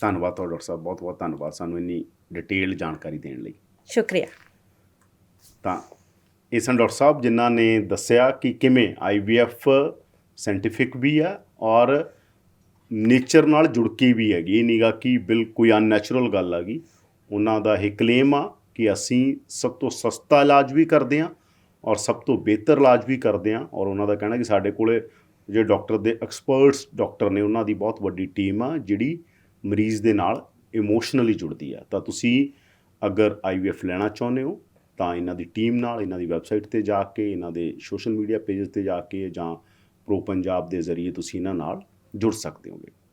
ਧੰਨਵਾਦ ਤੁਹਾਡਾ ਡਾਕਟਰ ਸਾਹਿਬ ਬਹੁਤ ਬਹੁਤ ਧੰਨਵਾਦ ਸਾਨੂੰ ਇੰਨੀ ਡਿਟੇਲ ਜਾਣਕਾਰੀ ਦੇਣ ਲਈ। ਸ਼ੁਕਰੀਆ। ਤਾਂ ਇਹ ਸਨ ਡਾਕਟਰ ਸਾਹਿਬ, ਜਿਨ੍ਹਾਂ ਨੇ ਦੱਸਿਆ ਕਿ ਕਿਵੇਂ ਆਈਵੀਐਫ ਸਾਇੰਟੀਫਿਕ ਵੀ ਆ ਔਰ ਨੇਚਰ ਨਾਲ ਜੁੜ ਕੇ ਵੀ ਹੈਗੀ। ਇਹ ਨੀਗਾ ਕਿ ਬਿਲਕੁਲ ਅਨਨੈਚੁਰਲ ਗੱਲ ਆ ਗਈ। ਉਹਨਾਂ ਦਾ ਇਹ ਕਲੇਮ ਆ ਕਿ ਅਸੀਂ ਸਭ ਤੋਂ ਸਸਤਾ ਇਲਾਜ ਵੀ ਕਰਦੇ ਹਾਂ ਔਰ ਸਭ ਤੋਂ ਬਿਹਤਰ ਇਲਾਜ ਵੀ ਕਰਦੇ ਹਾਂ ਔਰ ਉਹਨਾਂ ਦਾ ਕਹਿਣਾ ਕਿ ਸਾਡੇ ਕੋਲੇ ਜਿਹੜੇ ਡਾਕਟਰ ਦੇ ਐਕਸਪਰਟਸ ਡਾਕਟਰ ਨੇ, ਉਹਨਾਂ ਦੀ ਬਹੁਤ ਵੱਡੀ ਟੀਮ ਆ, ਜਿਹੜੀ ਮਰੀਜ਼ ਦੇ ਨਾਲ ਇਮੋਸ਼ਨਲੀ ਜੁੜਦੀ ਆ। ਤਾਂ ਤੁਸੀਂ ਅਗਰ ਆਈਵੀਐਫ ਲੈਣਾ ਚਾਹੁੰਦੇ ਹੋ ਤਾਂ ਇਹਨਾਂ ਦੀ ਟੀਮ ਨਾਲ, ਇਹਨਾਂ ਦੀ ਵੈਬਸਾਈਟ ਤੇ ਜਾ ਕੇ, ਇਹਨਾਂ ਦੇ ਸੋਸ਼ਲ ਮੀਡੀਆ ਪੇजेस ਤੇ ਜਾ ਕੇ ਜਾਂ ਪ੍ਰੋ ਪੰਜਾਬ ਦੇ ਜ਼ਰੀਏ ਤੁਸੀਂ ਇਹਨਾਂ ਨਾਲ ਜੁੜ ਸਕਦੇ ਹੋਗੇ।